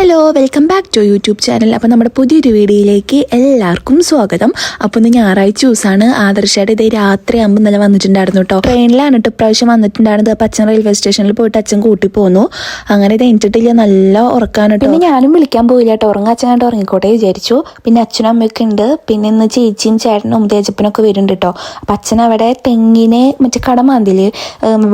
Hello welcome back to YouTube channel അപ്പോൾ നമ്മുടെ പുതിയൊരു വീഡിയോയിലേക്ക് എല്ലാവർക്കും സ്വാഗതം. അപ്പോൾ ഇന്ന് ഞായറാഴ്ച ദിവസമാണ്. ആദർശയുടെ ഇതേ രാത്രി ആകുമ്പോൾ ഇന്നലെ വന്നിട്ടുണ്ടായിരുന്നു കേട്ടോ ട്രെയിനിലാണ് കേട്ടോ ഇപ്രാവശ്യം വന്നിട്ടുണ്ടായിരുന്നത്. അപ്പോൾ അച്ഛൻ റെയിൽവേ സ്റ്റേഷനിൽ പോയിട്ട് അച്ഛൻ കൂട്ടി പോന്നു. അങ്ങനെ ഇത് എനിച്ചിട്ടില്ല നല്ല ഉറക്കാണ് കേട്ടോ പിന്നെ ഞാനും വിളിക്കാൻ പോയില്ല കേട്ടോ ഉറങ്ങാൻ അച്ഛൻ കണ്ട് ഉറങ്ങിക്കോട്ടെ വിചാരിച്ചു. പിന്നെ അച്ഛനും അമ്മയൊക്കെ ഉണ്ട്. പിന്നെ ഇന്ന് ചേച്ചിയും ചേട്ടനും തേജപ്പനൊക്കെ വരുന്നുണ്ട് കേട്ടോ അപ്പം അച്ഛൻ അവിടെ തെങ്ങിനെ മറ്റേ കടമാന്തിൽ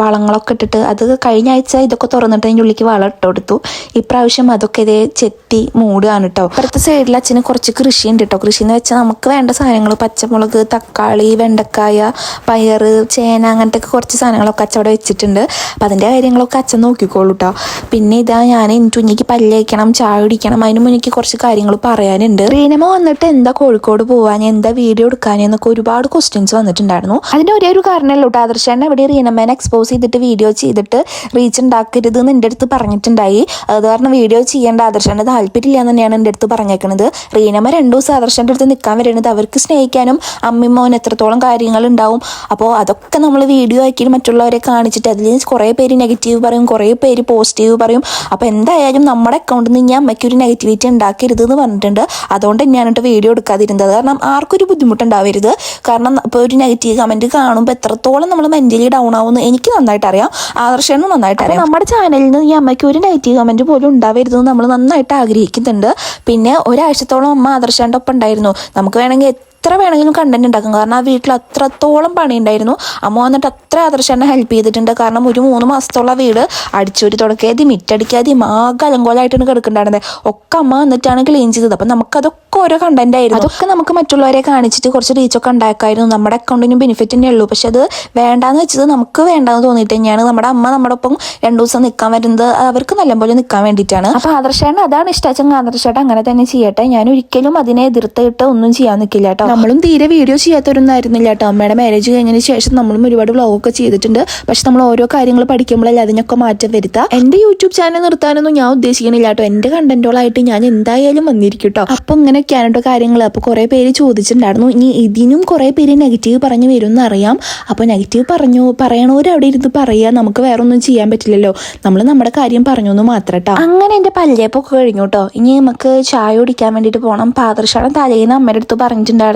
വളങ്ങളൊക്കെ ഇട്ടിട്ട് അത് കഴിഞ്ഞ ആഴ്ച ഇതൊക്കെ തുറന്നിട്ട് അതിന്റെ ഉള്ളിലേക്ക് വളം ഇട്ട് കൊടുത്തു. ഇപ്രാവശ്യം അതൊക്കെ ചെത്തി മൂടുകയാണ് കേട്ടോ ഇപ്പുറത്തെ സൈഡിൽ അച്ഛന് കുറച്ച് കൃഷി ഉണ്ട് കേട്ടോ കൃഷി എന്ന് വെച്ചാൽ നമുക്ക് വേണ്ട സാധനങ്ങൾ പച്ചമുളക് തക്കാളി വെണ്ടക്കായ പയർ ചേന അങ്ങനത്തെ കുറച്ച് സാധനങ്ങളൊക്കെ അച്ഛൻ അവിടെ വെച്ചിട്ടുണ്ട്. അപ്പം അതിന്റെ കാര്യങ്ങളൊക്കെ അച്ഛൻ നോക്കിക്കോളൂ കേട്ടോ പിന്നെ ഇതാ ഞാൻ എനിക്ക് ഉഞ്ഞിക്ക് പല്ലേക്കണം ചായ കുടിക്കണം. അതിന് മുന്നിക്ക് കുറച്ച് കാര്യങ്ങൾ പറയാനുണ്ട്. റീനമ വന്നിട്ട് എന്താ കോഴിക്കോട് പോവാൻ എന്താ വീഡിയോ എടുക്കാൻ എന്നൊക്കെ ഒരുപാട് ക്വസ്റ്റ്യൻസ് വന്നിട്ടുണ്ടായിരുന്നു. അതിന്റെ ഒരേ ഒരു കാരണമല്ലോ കേട്ടോ ആദർശേനെ ഇവിടെ റീനമ്മേനെ എക്സ്പോസ് ചെയ്തിട്ട് വീഡിയോ ചെയ്തിട്ട് റീച്ച് ഉണ്ടാക്കരുത് എന്ന് എന്റെ അടുത്ത് പറഞ്ഞിട്ടുണ്ടായി. അത് കാരണം വീഡിയോ ചെയ്യേണ്ട ആദർശേന്റെ താല്പര്യമില്ല എന്ന് തന്നെയാണ് എന്റെ അടുത്ത് പറഞ്ഞേക്കുന്നത് റീനമ്മ രണ്ടു ദിവസം ആദർശന്റെ അടുത്ത് നിൽക്കാൻ വരുന്നത് അവർക്ക് സ്നേഹിക്കാനും അമ്മയും മോൻ എത്രത്തോളം കാര്യങ്ങൾ ഉണ്ടാവും അപ്പോൾ അതൊക്കെ നമ്മൾ വീഡിയോ ആക്കി മറ്റുള്ളവരെ കാണിച്ചിട്ട് അതിൽ കുറേ പേര് നെഗറ്റീവ് പറയും കുറേ പേര് പോസിറ്റീവ് പറയും. അപ്പോൾ എന്തായാലും നമ്മുടെ അക്കൗണ്ടിൽ നിന്ന് ഞാൻ അമ്മയ്ക്ക് ഒരു നെഗറ്റിവിറ്റി ഉണ്ടാക്കരുത് എന്ന് പറഞ്ഞിട്ടുണ്ട്. അതുകൊണ്ട് തന്നെയാണ് കേട്ടോ വീഡിയോ എടുക്കാതിരുന്നത്. കാരണം ആർക്കൊരു ബുദ്ധിമുട്ടുണ്ടാവരുത്. കാരണം ഇപ്പോൾ ഒരു നെഗറ്റീവ് കമന്റ് കാണുമ്പോൾ എത്രത്തോളം നമ്മൾ മെന്റലി ഡൗൺ ആവുമെന്ന് എനിക്ക് നന്നായിട്ട് അറിയാം ആദർശനും നന്നായിട്ട് അറിയാം നമ്മുടെ ചാനലിൽ നിന്ന് ഈ അമ്മയ്ക്ക് ഒരു നെഗറ്റീവ് കമന്റ് പോലും ഉണ്ടാവരുത് എന്ന് നമ്മൾ നന്നായിട്ട് ആഗ്രഹിക്കുന്നുണ്ട്. പിന്നെ ഒരാഴ്ചത്തോളം അമ്മ ആദർശാന്റെ ഒപ്പം ഉണ്ടായിരുന്നു നമുക്ക് വേണമെങ്കിൽ എത്ര വേണമെങ്കിലും കണ്ടന്റ് ഉണ്ടാക്കും. കാരണം ആ വീട്ടിൽ അത്രത്തോളം പണി ഉണ്ടായിരുന്നു അമ്മ വന്നിട്ട് അത്ര ആദർശനെ ഹെൽപ്പ് ചെയ്തിട്ടുണ്ട്. കാരണം ഒരു മൂന്ന് മാസത്തോളം ആ വീട് അടിച്ചൂരി തുടക്കാതെ മിറ്റടിക്കാതെ ആകെ അലങ്കോലായിട്ടാണ് കിടക്കുന്നുണ്ടായിരുന്നത്. ഒക്കെ അമ്മ വന്നിട്ടാണ് ക്ലീൻ ചെയ്തത്. അപ്പം നമുക്കതൊക്കെ ഓരോ കണ്ടന്റ് ആയിരുന്നു. അതൊക്കെ നമുക്ക് മറ്റുള്ളവരെ കാണിച്ചിട്ട് കുറച്ച് റീച്ചൊക്കെ ഉണ്ടാക്കായിരുന്നു. നമ്മുടെ അക്കൗണ്ടിനും ബെനിഫിറ്റ് തന്നെ ഉള്ളൂ. പക്ഷെ അത് വേണ്ടാന്ന് വെച്ചത് നമുക്ക് വേണ്ടാന്ന് തോന്നിയിട്ട് തന്നെയാണ്. നമ്മുടെ അമ്മ നമ്മുടെ ഒപ്പം രണ്ടു ദിവസം നിൽക്കാൻ വരുന്നത് അവർക്ക് നല്ലപോലെ നിൽക്കാൻ വേണ്ടിയിട്ടാണ്. അപ്പോൾ ആദർശേട്ടൻ അതാണ് ഇഷ്ടം ആദർശേട്ടൻ അങ്ങനെ തന്നെ ചെയ്യട്ടെ. ഞാൻ ഒരിക്കലും അതിനെ എതിർത്തിട്ട് ഒന്നും ചെയ്യാൻ നിൽക്കില്ല കേട്ടോ. നമ്മളും തീരെ വീഡിയോ ചെയ്യാത്തവരൊന്നായിരുന്നില്ല കേട്ടോ അമ്മയുടെ മാരേജ് കഴിഞ്ഞതിന് ശേഷം നമ്മളും ഒരുപാട് വ്ളോഗൊക്കെ ചെയ്തിട്ടുണ്ട്. പക്ഷെ നമ്മൾ ഓരോ കാര്യങ്ങൾ പഠിക്കുമ്പോഴല്ലേ അതിനൊക്കെ മാറ്റം വരുത്താം. എന്റെ യൂട്യൂബ് ചാനൽ നിർത്താനൊന്നും ഞാൻ ഉദ്ദേശിക്കണില്ല കേട്ടോ എന്റെ കണ്ടന്റുകളായിട്ട് ഞാൻ എന്തായാലും വന്നിരിക്കും കേട്ടോ അപ്പൊ ഇങ്ങനെയൊക്കെയാണ് കേട്ടോ കാര്യങ്ങൾ. അപ്പൊ കുറെ പേര് ചോദിച്ചിട്ടുണ്ടായിരുന്നു. ഇനി ഇതിനും കുറെ പേര് നെഗറ്റീവ് പറഞ്ഞു വരും എന്നറിയാം അപ്പൊ നെഗറ്റീവ് പറഞ്ഞു പറയണവർ അവിടെ ഇരുന്ന് പറയാ നമുക്ക് വേറെ ഒന്നും ചെയ്യാൻ പറ്റില്ലല്ലോ. നമ്മൾ നമ്മുടെ കാര്യം പറഞ്ഞു എന്ന് മാത്രം കേട്ടോ അങ്ങനെ എന്റെ പല്ലേപ്പൊക്കെ കഴിഞ്ഞു കേട്ടോ ഇനി നമുക്ക് ചായ കുടിക്കാൻ വേണ്ടിയിട്ട് പോകണം പാദർശാടം തലേന്ന് അമ്മയുടെ അടുത്ത് പറഞ്ഞിട്ടുണ്ടായിരുന്നു.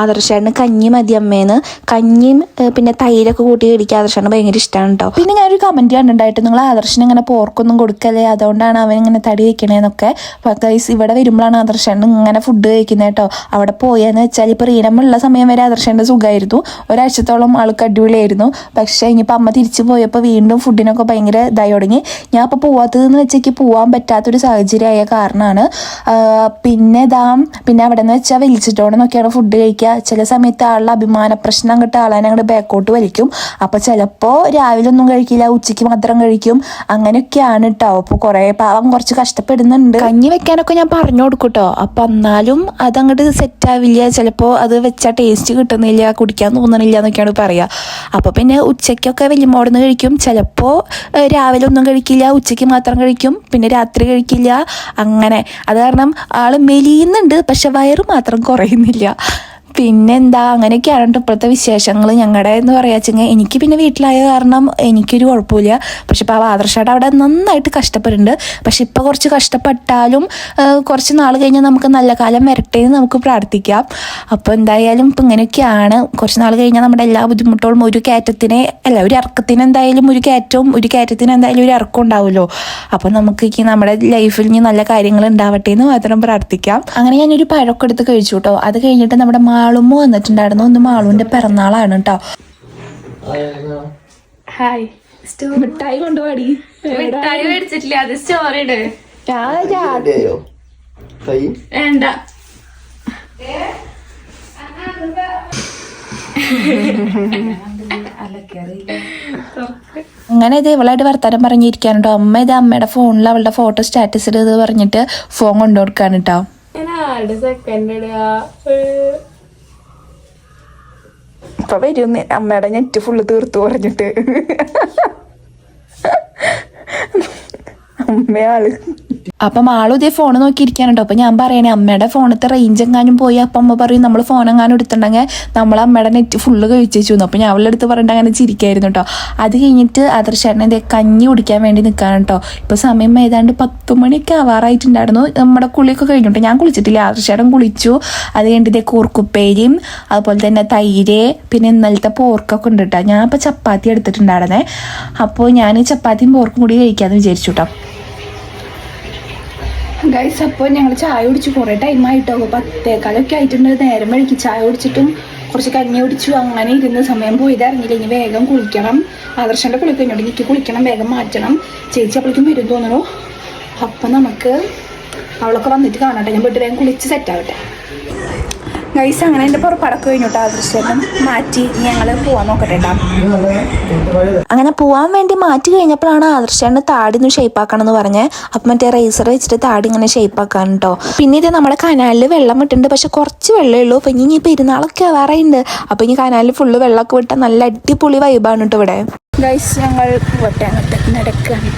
ആദർശാടിന് കഞ്ഞി മതി അമ്മേന്ന്. കഞ്ഞിയും പിന്നെ തൈരൊക്കെ കൂട്ടി കഴിക്കാൻ ആദർശാണ് ഭയങ്കര ഇഷ്ടമാണ് കേട്ടോ പിന്നെ ഞാനൊരു കമന്റ് കണ്ടിട്ടുണ്ടായിട്ട് നിങ്ങൾ ആദർശന് ഇങ്ങനെ പോർക്കൊന്നും കൊടുക്കല്ലേ? അതുകൊണ്ടാണ് അവൻ ഇങ്ങനെ തടി വെക്കണേന്നൊക്കെ. ഗൈസ് ഇവിടെ വരുമ്പോഴാണ് ആദർശാണ് ഇങ്ങനെ ഫുഡ് കഴിക്കുന്നത് കേട്ടോ അവിടെ പോയെന്ന് വെച്ചാൽ ഇപ്പോൾ റീനമുള്ള സമയം വരെ ആദർശന്റെ സുഖമായിരുന്നു ഒരാഴ്ചത്തോളം ആൾക്ക് അടിപൊളിയായിരുന്നു. പക്ഷേ ഇനിയിപ്പോൾ അമ്മ തിരിച്ചു പോയപ്പോൾ വീണ്ടും ഫുഡിനൊക്കെ ഭയങ്കര ഇതായി തുടങ്ങി. ഞാൻ അപ്പോൾ പോവാത്തതെന്ന് വെച്ചേക്ക് പോകാൻ പറ്റാത്തൊരു സാഹചര്യമായ കാരണമാണ്. പിന്നെ ദാം പിന്നെ അവിടെ നിന്ന് വെച്ചാൽ വലിച്ചിട്ടോടെന്നൊക്കെയാണ് ഫുഡ് കഴിക്കുക. ചില സമയത്ത് ആളുടെ അഭിമാന പ്രശ്നം കിട്ടുക ആളെ ഞങ്ങൾ ബാക്കോട്ട് വലിക്കും. അപ്പോൾ ചിലപ്പോൾ രാവിലെ ഒന്നും കഴിക്കില്ല ഉച്ചയ്ക്ക് മാത്രം കഴിക്കും. അങ്ങനെയൊക്കെയാണ് കേട്ടോ അപ്പോൾ കുറേ പാവം കുറച്ച് കഷ്ടപ്പെടുന്നുണ്ട്. കഞ്ഞി വെക്കാനൊക്കെ ഞാൻ പറഞ്ഞു കൊടുക്കും കേട്ടോ അപ്പം എന്നാലും അതങ്ങോട്ട് സെറ്റാവില്ല ചിലപ്പോൾ അത് വെച്ചാൽ ടേസ്റ്റ് കിട്ടുന്നില്ല കുടിക്കാൻ തോന്നണില്ല എന്നൊക്കെയാണ് പറയുക അപ്പോൾ പിന്നെ ഉച്ചയ്ക്കൊക്കെ വലിയമോടുന്ന് കഴിക്കും. ചിലപ്പോൾ രാവിലെ ഒന്നും കഴിക്കില്ല ഉച്ചയ്ക്ക് മാത്രം കഴിക്കും. പിന്നെ രാത്രി കഴിക്കില്ല. അങ്ങനെ. അത് കാരണം ആൾ മെലിയുന്നുണ്ട് പക്ഷെ വയറ് മാത്രം കുറയുന്നില്ല. പിന്നെന്താ? അങ്ങനെയൊക്കെയാണ് കേട്ടോ ഇപ്പോഴത്തെ വിശേഷങ്ങൾ ഞങ്ങളുടെ എന്ന് പറയാച്ചെങ്കിൽ എനിക്ക് പിന്നെ വീട്ടിലായ കാരണം എനിക്കൊരു കുഴപ്പമില്ല. പക്ഷെ ഇപ്പോൾ ആ ആദർശയുടെ അവിടെ നന്നായിട്ട് കഷ്ടപ്പെടുന്നുണ്ട് പക്ഷെ ഇപ്പോൾ കുറച്ച് കഷ്ടപ്പെട്ടാലും കുറച്ച് നാൾ കഴിഞ്ഞാൽ നമുക്ക് നല്ല കാലം വരട്ടെ എന്ന് നമുക്ക് പ്രാർത്ഥിക്കാം. അപ്പോൾ എന്തായാലും ഇപ്പം ഇങ്ങനെയൊക്കെയാണ്. കുറച്ച് നാൾ കഴിഞ്ഞാൽ നമ്മുടെ എല്ലാ ബുദ്ധിമുട്ടുകളും ഒരു കയറ്റത്തിനെ അല്ല ഒരു ഇറക്കത്തിന് എന്തായാലും ഒരു കയറ്റവും ഒരു കയറ്റത്തിന് എന്തായാലും ഒരു ഇറക്കം ഉണ്ടാവുമല്ലോ. അപ്പോൾ നമുക്ക് നമ്മുടെ ലൈഫിൽ നല്ല കാര്യങ്ങൾ ഉണ്ടാവട്ടെ എന്ന് മാത്രം പ്രാർത്ഥിക്കാം. അങ്ങനെ ഞാനൊരു പഴമൊക്കെ എടുത്ത് കഴിച്ചു കേട്ടോ. അത് കഴിഞ്ഞിട്ട് നമ്മുടെ മാളുമ്മ വന്നിട്ടുണ്ടായിരുന്നു? ഒന്ന് മാളുവിന്റെ പിറന്നാളാണ് കേട്ടോ. ഹായ്. മിഠായി കൊണ്ടുപോടി മിഠായി മേടിച്ചിട്ടില്ല. അത് സ്റ്റോറി ഇട്. അതെയോ തൈ വേണ്ട. അങ്ങനെ ഇത് ഇവളായിട്ട് വർത്താനം പറഞ്ഞിരിക്കാനുണ്ടോ? അമ്മ ഇത് അമ്മയുടെ ഫോണിൽ അവളുടെ ഫോട്ടോ സ്റ്റാറ്റസ് ഇടത് പറഞ്ഞിട്ട് ഫോൺ കൊണ്ടു കൊടുക്കാൻ കേട്ടോ സെക്കൻഡ് ഇടുക ഇപ്പൊ വരും അമ്മയുടെ നെറ്റ് ഫുള്ള് തീർത്തു പറഞ്ഞിട്ട്. അമ്മയാൾ അപ്പം ആളും ഇതേ ഫോൺ കേട്ടോ അപ്പൊ ഞാൻ പറയണേ അമ്മയുടെ ഫോണത്തെ റേഞ്ച് എങ്ങാനും പോയി. അപ്പം അമ്മ പറയും നമ്മൾ ഫോൺ എങ്ങാനും എടുത്തിട്ടുണ്ടെങ്കിൽ നമ്മൾ അമ്മയുടെ നെറ്റ് ഫുള്ള് കഴിച്ചു അപ്പൊ ഞാൻ അവളുടെ അടുത്ത് പറഞ്ഞിട്ട് അങ്ങനെ ചിരിക്കായിരുന്നു കേട്ടോ. അത് കഴിഞ്ഞിട്ട് ആദർശേട്ടനെ ഇതേ കഞ്ഞി കുടിക്കാൻ വേണ്ടി നിൽക്കാൻ കേട്ടോ. ഇപ്പൊ സമയം ഏതാണ്ട് പത്ത് മണിയൊക്കെ ആവാറായിട്ടുണ്ടായിരുന്നു. നമ്മുടെ കുളിയൊക്കെ കഴിഞ്ഞിട്ട് ഞാൻ കുളിച്ചിട്ടില്ല. ആദർശേട്ടൻ കുളിച്ചു. അത് കഴിഞ്ഞിട്ട് ഇതേ കൂർക്കുപ്പേരിയും അതുപോലെ തന്നെ തൈര് പിന്നെ ഇന്നലത്തെ പോർക്കൊക്കെ ഉണ്ട് കേട്ടോ. ഞാൻ ഇപ്പൊ ചപ്പാത്തി എടുത്തിട്ടുണ്ടായിരുന്നേ. അപ്പോൾ ഞാൻ ചപ്പാത്തിയും പോർക്കും കൂടി കഴിക്കാമെന്ന് വിചാരിച്ചു കേട്ടോ. ഗൈസ് അപ്പോൾ ഞങ്ങൾ ചായ കുടിച്ചു കുറേ ടൈം ആയിട്ടോ. പത്തേക്കാലൊക്കെ ആയിട്ടുണ്ട്. നേരം വഴിക്ക് ചായ കുടിച്ചിട്ടും കുറച്ച് കഞ്ഞി കുടിച്ചു. അങ്ങനെ ഇരുന്ന സമയം പോയത് അറിഞ്ഞില്ല. ഇനി വേഗം കുളിക്കണം. ആദർശന്റെ കുളി എന്നോട് എനിക്ക് കുളിക്കണം. വേഗം മാറ്റണം. ചേച്ചി അപ്പോഴേക്കും വരും തോന്നുന്നു. അപ്പം നമുക്ക് അവളൊക്കെ വന്നിട്ട് കാണട്ടെ. ഞാൻ വീട്ടിൽ വേഗം കുളിച്ച് സെറ്റാവട്ടെ ഗൈസ് അങ്ങനെ എന്റെ കഴിഞ്ഞിട്ട്. കഴിഞ്ഞോട്ടോ ദൃശ്യം മാറ്റി ഞങ്ങൾ പോവാൻ നോക്കട്ടെ അങ്ങനെ പോവാൻ വേണ്ടി മാറ്റി കഴിഞ്ഞപ്പോഴാണ് ആദർശാണ് താടി ഒന്ന് ഷേപ്പാക്കണം എന്ന് പറഞ്ഞ്. അപ്പം മറ്റേ റേസർ വെച്ചിട്ട് താടി ഇങ്ങനെ ഷേപ്പാക്കാൻ കേട്ടോ പിന്നെ ഇത് നമ്മുടെ കനാലിൽ വെള്ളം വിട്ടുണ്ട് പക്ഷെ കുറച്ച് വെള്ളമേ ഉള്ളൂ. അപ്പം ഇനി പെരുന്നാളൊക്കെ വേറെയുണ്ട്. അപ്പം ഇനി കനാലിൽ ഫുള്ള് വെള്ളമൊക്കെ വിട്ടാൽ നല്ല അടിപൊളി വൈബാണ് കേട്ടോ ഇവിടെ. ഗൈസ് ഞങ്ങൾ പോട്ടെ. അങ്ങോട്ട് നടക്കുകയാണ്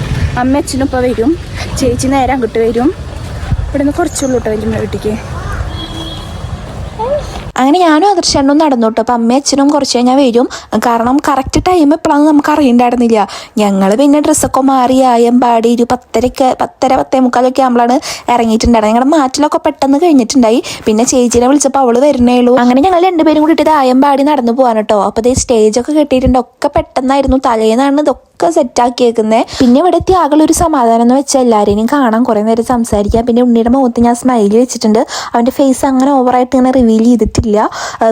അമ്മ അച്ഛനും ഇപ്പോൾ വരും. ചേച്ചി നേരം അങ്ങോട്ട് വരും. ഇവിടെ നിന്ന് കുറച്ചുള്ളൂ കേട്ടോ വലിയ വീട്ടിലേക്ക് അങ്ങനെ ഞാനും ആദർശണ്ണും നടന്നു കേട്ടോ. അപ്പം അമ്മയും അച്ഛനും കുറച്ച് കഴിഞ്ഞാൽ വരും. കാരണം കറക്റ്റ് ടൈം എപ്പോഴാണെന്ന് നമുക്ക് അറിയണ്ടായിരുന്നില്ല ഞങ്ങൾ പിന്നെ ഡ്രസ്സൊക്കെ മാറി ആയം പാടി ഒരു പത്തരയ്ക്ക് പത്തര പത്തേ മുക്കാലൊക്കെ ആകുമ്പോഴാണ് ഇറങ്ങിയിട്ടുണ്ടായിരുന്നത്. ഞങ്ങളുടെ മാറ്റിലൊക്കെ പെട്ടെന്ന് കഴിഞ്ഞിട്ടുണ്ടായി. പിന്നെ ചേച്ചീനെ വിളിച്ചപ്പോൾ അവൾ വരുന്നേ ഉള്ളൂ. അങ്ങനെ ഞങ്ങൾ രണ്ടുപേരും കൂടി ഇത് ആയം പാടി നടന്നു പോകാൻ അപ്പോൾ ഇത് സ്റ്റേജൊക്കെ കെട്ടിയിട്ടുണ്ട്. ഒക്കെ പെട്ടെന്നായിരുന്നു തലേന്നാണ് ഇതൊക്കെ സെറ്റാക്കിയേക്കുന്നത് പിന്നെ ഇവിടെ എത്തി ആകെ ഒരു സമാധാനം എന്ന് വെച്ചാൽ എല്ലാവരെയും കാണാൻ കുറേ നേരം സംസാരിക്കാം. പിന്നെ ഉണ്ണിയുടെ മുഖത്ത് ഞാൻ സ്മൈൽ വെച്ചിട്ടുണ്ട്. അവന്റെ ഫേസ് അങ്ങനെ ഓവറായിട്ട് ഇങ്ങനെ റിവീൽ ചെയ്തിട്ടില്ല.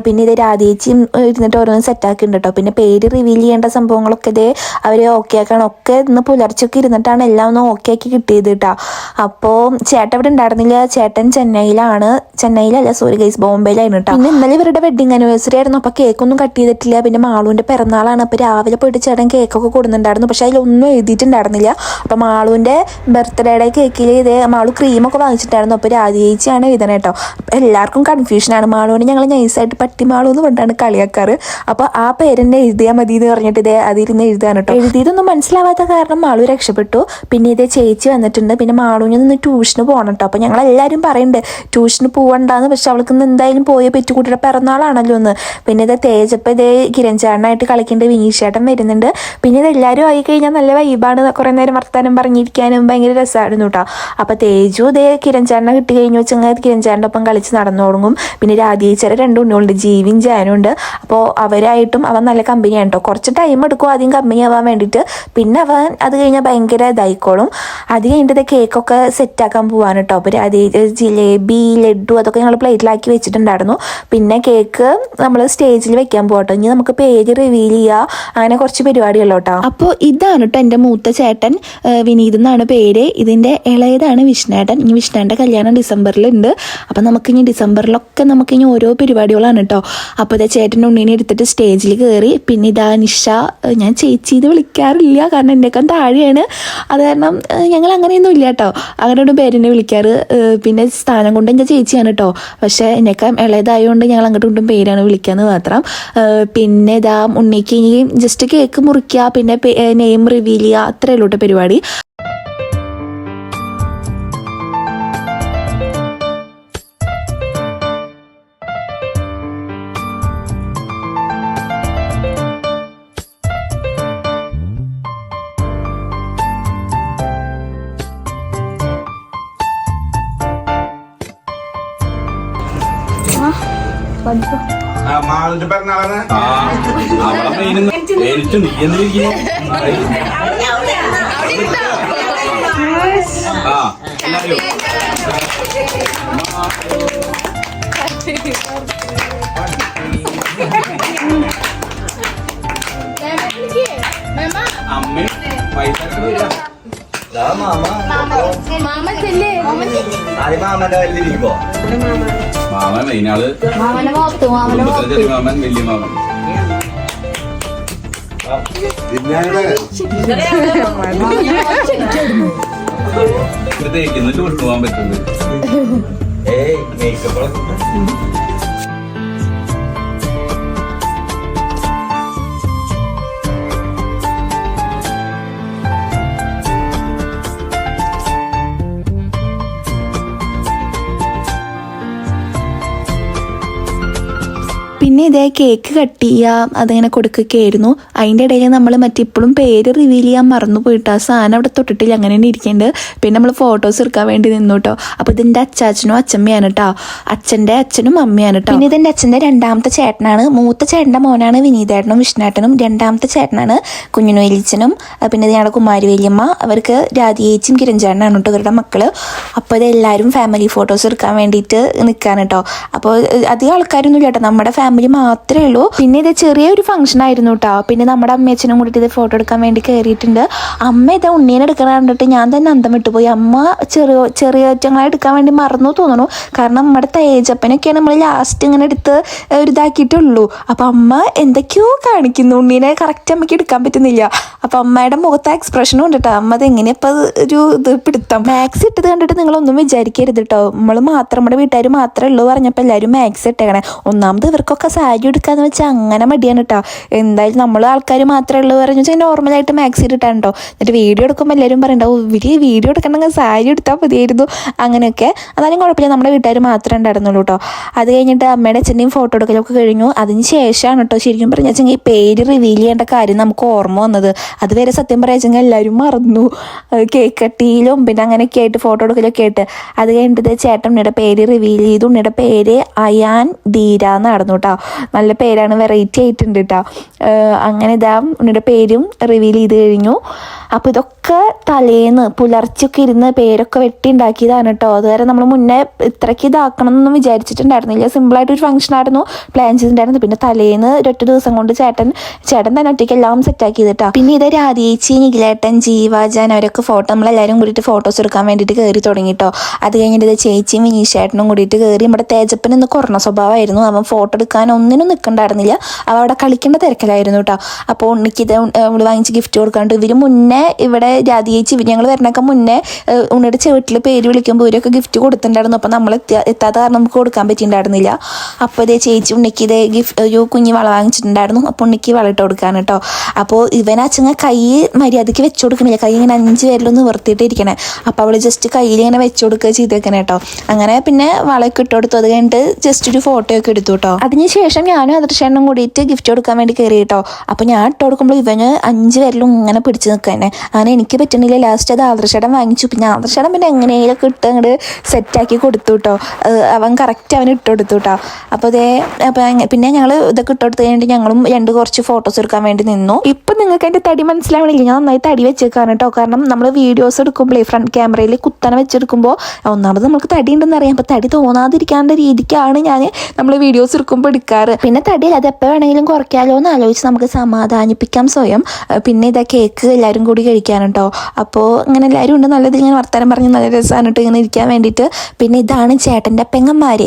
പിന്നെ ഇത് രാധേച്ചിയും ഇരുന്നിട്ട് ഓരോന്ന് സെറ്റാക്കിയിട്ടുണ്ട് കേട്ടോ പിന്നെ പേര് റിവീൽ ചെയ്യേണ്ട സംഭവങ്ങളൊക്കെ ഇതേ അവർ ഓക്കെ ആക്കണം. ഒക്കെ ഇന്ന് പുലർച്ചൊക്കെ ഇരുന്നിട്ടാണ് എല്ലാം ഒന്ന് ഓക്കെ ആക്കി കിട്ടിയത് കേട്ടോ അപ്പോൾ ചേട്ടൻ ഇവിടെ ഉണ്ടായിരുന്നില്ല. ചേട്ടൻ ചെന്നൈയിലാണ്. ചെന്നൈയിലല്ല സോറി ഗൈസ് ബോംബെയിലായിരുന്നു കേട്ടോ പിന്നെ ഇന്നലെ ഇവരുടെ വെഡിങ് ആനിവേഴ്സറി ആയിരുന്നു. അപ്പോൾ കേക്കൊന്നും കട്ട് ചെയ്തിട്ടില്ല. പിന്നെ മാളുവിന്റെ പിറന്നാളാണ്. അപ്പോൾ രാവിലെ പോയിട്ട് ചേട്ടൻ കേക്കൊക്കെ കൊടുക്കുന്നുണ്ടായിരുന്നു. പക്ഷേ അതിലൊന്നും എഴുതിയിട്ടുണ്ടായിരുന്നില്ല. അപ്പം മാളുവിന്റെ ബർത്ത്ഡേയുടെ കേക്കിൽ ഇതേ മാളു ക്രീമൊക്കെ വാങ്ങിച്ചിട്ടായിരുന്നു അപ്പോൾ രാധേച്ചിയാണ് എഴുതണേ കേട്ടോ. എല്ലാവർക്കും കൺഫ്യൂഷനാണ്. മാളുവിനെ ഞങ്ങൾ നൈസായിട്ട് പട്ടി മാളു എന്ന് പറഞ്ഞിട്ടാണ് കളിയാക്കാറ്. അപ്പോൾ ആ പേരെന്നെ എഴുതിയാൽ മതി എന്ന് പറഞ്ഞിട്ട് ഇതേ അതിരുന്ന് എഴുതാൻ കേട്ടോ. എഴുതിയതൊന്നും മനസ്സിലാവാത്ത കാരണം മാളു രക്ഷപ്പെട്ടു. പിന്നെ ഇതേ ചേച്ചി വന്നിട്ടുണ്ട്. പിന്നെ മാളുവിന് നിന്ന് ട്യൂഷന് പോകണം കേട്ടോ. അപ്പോൾ ഞങ്ങൾ എല്ലാവരും പറയുന്നുണ്ട് ട്യൂഷന് പോകണ്ടെന്ന് പക്ഷെ അവൾക്ക് ഇന്ന് എന്തായാലും പോയേ പെറ്റുകുട്ടിയുടെ പിറന്നാളാണല്ലോ ഒന്ന് പിന്നെ ഇത് തേജപ്പം ഇതേ കിരൺചാടനായിട്ട് കളിക്കേണ്ട വിനീഷേട്ടൻ വരുന്നുണ്ട്. പിന്നെ ഇത് എല്ലാവരും ആയി കഴിഞ്ഞാൽ നല്ല വൈബാണ് കുറേ നേരം വർത്താനം പറഞ്ഞിരിക്കാനും ഭയങ്കര രസമായിരുന്നു കേട്ടോ അപ്പോൾ തേജു ഇതേ ചേട്ടനെ കിട്ടി കഴിഞ്ഞു വെച്ചാൽ ചേട്ടന്റെ ഒപ്പം കളിച്ച് നടന്നു തുടങ്ങും പിന്നെ രാധീച്ചര രണ്ട് ജീവിൻ ജാനും ഉണ്ട്. അപ്പോൾ അവരായിട്ടും അവൻ നല്ല കമ്പനിയാണ് കേട്ടോ കുറച്ച് ടൈം എടുക്കും ആദ്യം കമ്പനി ആവാൻ വേണ്ടിയിട്ട് പിന്നെ അവൻ അത് കഴിഞ്ഞാൽ ഭയങ്കര ഇതായിക്കോളും. അത് കഴിഞ്ഞിട്ട് കേക്കൊക്കെ സെറ്റാക്കാൻ പോവാണ് കേട്ടോ അപ്പോൾ രാധീ ജിലേബി ലഡു അതൊക്കെ ഞങ്ങൾ പ്ലേറ്റിലാക്കി വെച്ചിട്ടുണ്ടായിരുന്നു. പിന്നെ കേക്ക് നമ്മൾ സ്റ്റേജിൽ വെക്കാൻ പോകട്ടോ ഇനി നമുക്ക് പേര് റിവീൽ ചെയ്യുക അങ്ങനെ കുറച്ച് പരിപാടികളോട്ടോ അപ്പോൾ ഇതാണ് കേട്ടോ എന്റെ മൂത്ത ചേട്ടൻ വിനീത് എന്നാണ് പേര്. ഇതിന്റെ ഇളയതാണ് വിഷ്ണേട്ടൻ. ഇനി വിഷ്ണേന്റെ കല്യാണം ഡിസംബറിലുണ്ട്. അപ്പം നമുക്ക് ഇനി ഡിസംബറിലൊക്കെ നമുക്ക് ഇനി ഓരോ പരിപാടികളാണ് കേട്ടോ അപ്പോൾ ഇതാ ചേട്ടന്റെ ഉണ്ണീനെ എടുത്തിട്ട് സ്റ്റേജിൽ കയറി. പിന്നെ ഇതാ നിഷ ഞാൻ ചേച്ചി ഇത് വിളിക്കാറില്ല. കാരണം എന്റെയൊക്കെ താഴെയാണ്. അത് കാരണം ഞങ്ങൾ അങ്ങനെയൊന്നും ഇല്ല കേട്ടോ അങ്ങനെ ഒരു പേരെന്നെ വിളിക്കാറ്. പിന്നെ സ്ഥാനം കൊണ്ട് എന്റെ ചേച്ചിയാണ് കേട്ടോ പക്ഷേ എന്നെയൊക്കെ ഇളയതായതുകൊണ്ട് ഞങ്ങൾ അങ്ങോട്ടും ഇങ്ങോട്ടും പേരാണ് വിളിക്കാന്ന് മാത്രം. പിന്നെ ഇതാ ഉണ്ണിക്ക് ഇനി ജസ്റ്റ് കേക്ക് മുറിക്കുക പിന്നെ നെയിം റിവീൽ ചെയ്യുക അത്രയേ ഉള്ളൂ കേട്ടോ പരിപാടി ആ, മാളിന്റെ പിറന്നാളാണ്. മേടിച്ചു നീ എന്തിരിക്കുന്നു ആ എല്ലാവരും പൈസ. മാമൻ മെയിനാൾ. മാമൻ വലിയ മാമൻ. തേക്കുന്നിട്ട് പോകാൻ പറ്റുന്നത്. ഏയ് മേക്കപ്പ് ഇതേ കേക്ക് കട്ട് ചെയ്യുക അതിങ്ങനെ കൊടുക്കുകയായിരുന്നു. അതിന്റെ ഇടയിൽ നമ്മൾ മറ്റിപ്പോഴും പേര് റിവീൽ ചെയ്യാൻ മറന്നു പോയിട്ട്. ആ സാധനം അവിടെ തൊട്ടിട്ടില്ല അങ്ങനെ തന്നെ ഇരിക്കുന്നുണ്ട് പിന്നെ നമ്മൾ ഫോട്ടോസ് എടുക്കാൻ വേണ്ടി നിന്നു കേട്ടോ. അപ്പോൾ ഇതിന്റെ അച്ചാച്ചനും അച്ഛമ്മയാണ് കേട്ടോ. അച്ഛന്റെ അച്ഛനും അമ്മയാണ് കേട്ടോ. പിന്നെ ഇതിന്റെ അച്ഛന്റെ രണ്ടാമത്തെ ചേട്ടനാണ്. മൂത്ത ചേട്ടന്റെ മോനാണ് വിനീതേട്ടനും വിഷ്ണുവേട്ടനും. രണ്ടാമത്തെ ചേട്ടനാണ് കുഞ്ഞിനു വലിച്ചനും പിന്നെ ഇതിനാണ് കുമാരി വലിയമ്മ. അവർക്ക് രാധിയേച്ചും കിരഞ്ചേട്ടനാണ് കേട്ടോ ഇവരുടെ മക്കൾ അപ്പോൾ ഇതെല്ലാവരും ഫാമിലി ഫോട്ടോസ് എടുക്കാൻ വേണ്ടിയിട്ട് നിൽക്കാൻ കേട്ടോ. അപ്പോൾ അധികം ആൾക്കാരൊന്നും ഇല്ല കേട്ടോ. നമ്മുടെ ഫാമിലി മാത്രമേ ഉള്ളൂ. പിന്നെ ഇത് ചെറിയൊരു ഫംഗ്ഷൻ ആയിരുന്നു കേട്ടോ പിന്നെ നമ്മുടെ അമ്മയച്ഛനും കൂടിയിട്ട് ഇത് ഫോട്ടോ എടുക്കാൻ വേണ്ടി കയറിയിട്ടുണ്ട് അമ്മ ഇത് ഉണ്ണീനെ എടുക്കണ കണ്ടിട്ട് ഞാൻ തന്നെ അന്തം വിട്ടുപോയി അമ്മ ചെറിയ ചെറിയ ഒറ്റങ്ങളെ എടുക്കാൻ വേണ്ടി മറന്നു തോന്നുന്നു. കാരണം നമ്മുടെ തേജപ്പനൊക്കെയാണ് നമ്മൾ ലാസ്റ്റ് ഇങ്ങനെ എടുത്ത് ഒരു ഇതാക്കിയിട്ടുള്ളൂ. അപ്പം അമ്മ എന്തൊക്കെയോ കാണിക്കുന്നു. ഉണ്ണീനെ കറക്റ്റ് അമ്മയ്ക്ക് എടുക്കാൻ പറ്റുന്നില്ല. അപ്പം അമ്മയുടെ മുഖത്തെ എക്സ്പ്രഷനും ഉണ്ട് കേട്ടോ അമ്മ അത് എങ്ങനെയാ ഇപ്പം ഒരു ഇത് പിടുത്തം? മാക്സ് ഇട്ടത് കണ്ടിട്ട് നിങ്ങൾ ഒന്നും വിചാരിക്കരുത് കേട്ടോ നമ്മൾ മാത്രം നമ്മുടെ വീട്ടുകാർ മാത്രമേ ഉള്ളൂ പറഞ്ഞപ്പോൾ എല്ലാവരും മാക്സ് ഇട്ടേക്കണേ. ഒന്നാമത് ഇവർക്കൊക്കെ സാരി എടുക്കാന്ന് വെച്ചാൽ അങ്ങനെ മടിയാണ് കേട്ടോ എന്തായാലും നമ്മൾ ആൾക്കാർ മാത്രമേ ഉള്ളൂ പറഞ്ഞു വെച്ചാൽ നോർമലായിട്ട് മാക്സ് ഇട്ടിട്ടാണ് കേട്ടോ എന്നിട്ട് വീഡിയോ എടുക്കുമ്പോൾ എല്ലാവരും പറയണ്ടാവും ഇവർ വീഡിയോ എടുക്കണമെങ്കിൽ സാരി എടുത്താൽ മതിയായിരുന്നു. അങ്ങനെയൊക്കെ. അതായാലും കുഴപ്പമില്ല നമ്മുടെ വീട്ടുകാർ മാത്രമേ ഉണ്ടായിരുന്നുള്ളൂ കേട്ടോ അത് കഴിഞ്ഞിട്ട് അമ്മയുടെ അച്ഛന്റെയും ഫോട്ടോ എടുക്കലൊക്കെ കഴിഞ്ഞു. അതിന് ശേഷമാണ് കേട്ടോ ശരിക്കും പറഞ്ഞാൽ ഈ പേര് റിവീൽ ചെയ്യേണ്ട കാര്യം നമുക്ക് ഓർമ്മ വന്നത്. അതുവരെ സത്യം പറയാച്ചെങ്കിൽ എല്ലാവരും മറന്നു. കേക്ക് കട്ടിയിലും പിന്നെ അങ്ങനെയൊക്കെ ആയിട്ട് ഫോട്ടോ എടുക്കലൊക്കെ ആയിട്ട്. അത് കഴിഞ്ഞിട്ട് ചേട്ടൻ ഉണ്ണിയുടെ പേര് റിവീൽ ചെയ്തു. ഉണ്ണിയുടെ പേര് അയാൻ ധീര എന്നായിരുന്നു കേട്ടോ നല്ല പേരാണ് വെറൈറ്റി ആയിട്ടുണ്ട് കേട്ടോ അങ്ങനെ ഇതാ ഉണ്ണിയുടെ പേരും റിവീൽ ചെയ്ത് കഴിഞ്ഞു. അപ്പോൾ ഇതൊക്കെ തലേന്ന് പുലർച്ചൊക്കെ ഇരുന്ന് പേരൊക്കെ വെട്ടി ഉണ്ടാക്കിയതാണ് കേട്ടോ അതുവരെ നമ്മൾ മുന്നേ ഇത്രയ്ക്ക് ഇതാക്കണം എന്നൊന്നും വിചാരിച്ചിട്ടുണ്ടായിരുന്നില്ല. സിമ്പിളായിട്ടൊരു ഫംഗ്ഷൻ ആയിരുന്നു. പ്ലാൻ ചെയ്തിട്ടുണ്ടായിരുന്നു. പിന്നെ തലേന്ന് ഒരൊറ്റ ദിവസം കൊണ്ട് ചേട്ടൻ ചേട്ടൻ തന്നെ ഒറ്റയ്ക്ക് എല്ലാം സെറ്റാക്കി ചെയ്തിട്ടാ പിന്നെ ഇത് രാധേച്ചി നിഖിലേട്ടൻ ജീവാജാൻ അവരൊക്കെ ഫോട്ടോ നമ്മളെല്ലാവരും കൂടിയിട്ട് ഫോട്ടോസ് എടുക്കാൻ വേണ്ടിയിട്ട് കയറി തുടങ്ങിട്ടോ അത് കഴിഞ്ഞിട്ട് ഇത് ചേച്ചിയും വിനീഷേട്ടനും കൂടിയിട്ട് കയറി നമ്മുടെ തേജപ്പൻ ഇന്ന് കുറഞ്ഞ സ്വഭാവമായിരുന്നു. അവൻ ഫോട്ടോ എടുക്കാൻ ഒന്നിനും നിൽക്കണ്ടായിരുന്നില്ല അവ അവിടെ കളിക്കേണ്ട തിരക്കിലായിരുന്നു കേട്ടോ അപ്പോൾ ഉണ്ണിക്ക് ഇത് വാങ്ങിച്ച് ഗിഫ്റ്റ് കൊടുക്കാണ്ട് ഇവർ മുന്നേ ഇവിടെ രാധിയേച്ചി ഞങ്ങൾ വരണൊക്കെ മുന്നേ ഉണ്ണിയുടെ ചേട്ടിൽ പേര് വിളിക്കുമ്പോൾ ഇവരൊക്കെ ഗിഫ്റ്റ് കൊടുത്തിട്ടുണ്ടായിരുന്നു. അപ്പോൾ നമ്മൾ എത്താത്ത കാരണം നമുക്ക് കൊടുക്കാൻ പറ്റിയിട്ടുണ്ടായിരുന്നില്ല. അപ്പോൾ ഇതേ ചേച്ചി ഉണ്ണിക്ക് ഇതേ ഗിഫ്റ്റ് ഒരു കുഞ്ഞ് വള വാങ്ങിച്ചിട്ടുണ്ടായിരുന്നു. അപ്പോൾ ഉണ്ണിക്ക് വള ഇട്ട് കൊടുക്കാൻ കേട്ടോ അപ്പോൾ ഇവൻ അച്ഛങ്ങ കൈ മര്യാദയ്ക്ക് വെച്ചു കൊടുക്കണില്ല. കൈ ഇങ്ങനെ അഞ്ച് പേരിലൊന്ന് നിർത്തിയിട്ട് ഇരിക്കണേ അപ്പോൾ അവൾ ജസ്റ്റ് കയ്യിൽ ഇങ്ങനെ വെച്ചു കൊടുക്കുക ചെയ്തേക്കണേ കേട്ടോ അങ്ങനെ പിന്നെ വളയൊക്കെ ഇട്ട് കൊടുത്തു. അത് കഴിഞ്ഞിട്ട് ജസ്റ്റ് ഒരു ഫോട്ടോ ഒക്കെ എടുത്തു കേട്ടോ അതിനുശേഷം ഞാനും അതിർഷേണ്ണും കൂടിയിട്ട് ഗിഫ്റ്റ് കൊടുക്കാൻ വേണ്ടി കയറി കേട്ടോ അപ്പോൾ ഞാൻ ഇട്ട് കൊടുക്കുമ്പോൾ ഇവന് അഞ്ച് പേരിലും ഇങ്ങനെ പിടിച്ച് നിൽക്കാനെ അങ്ങനെ എനിക്ക് പറ്റുന്നില്ല ലാസ്റ്റ് അത് ആദർശടം വാങ്ങിച്ചു. പിന്നെ ആദർശടം പിന്നെ എങ്ങനെയൊക്കെ ഇട്ട് അങ്ങോട്ട് സെറ്റാക്കി കൊടുത്തു കേട്ടോ അവൻ കറക്റ്റ് അവന് ഇട്ട് കൊടുത്തു കേട്ടോ അപ്പോൾ അതേ അപ്പോൾ പിന്നെ ഞങ്ങൾ ഇതൊക്കെ ഇട്ട് കൊടുത്ത് കഴിഞ്ഞിട്ട് ഞങ്ങളും രണ്ട് കുറച്ച് ഫോട്ടോസ് എടുക്കാൻ വേണ്ടി നിന്നു. ഇപ്പം നിങ്ങൾക്ക് എന്റെ തടി മനസ്സിലാവണില്ല? ഞാൻ നന്നായി തടി വെച്ചേക്കാണ് കേട്ടോ കാരണം നമ്മൾ വീഡിയോസ് എടുക്കുമ്പോൾ ഫ്രണ്ട് ക്യാമറയിൽ കുത്തനെ വെച്ചെടുക്കുമ്പോൾ ഒന്നാമത് നമുക്ക് തടി ഉണ്ടെന്ന് അറിയാം. അപ്പോൾ തടി തോന്നാതിരിക്കാണ്ട രീതിക്കാണ് ഞാൻ നമ്മൾ വീഡിയോസ് എടുക്കുമ്പോൾ എടുക്കാറ്. പിന്നെ തടി അത് എപ്പോൾ വേണമെങ്കിലും കുറയ്ക്കാലോ എന്ന് ആലോചിച്ച് നമുക്ക് സമാധാനിപ്പിക്കാം സ്വയം. പിന്നെ ഇതാ കേക്ക് എല്ലാവരും കൂടി കഴിക്കാൻ കേട്ടോ അപ്പോൾ ഇങ്ങനെ എല്ലാവരും ഉണ്ട്. നല്ലത് ഇങ്ങനെ വർത്തമാനം പറഞ്ഞ് നല്ല രസമാണ് കേട്ടോ ഇങ്ങനെ ഇരിക്കാൻ വേണ്ടിയിട്ട് പിന്നെ ഇതാണ് ചേട്ടന്റെ പെങ്ങന്മാർ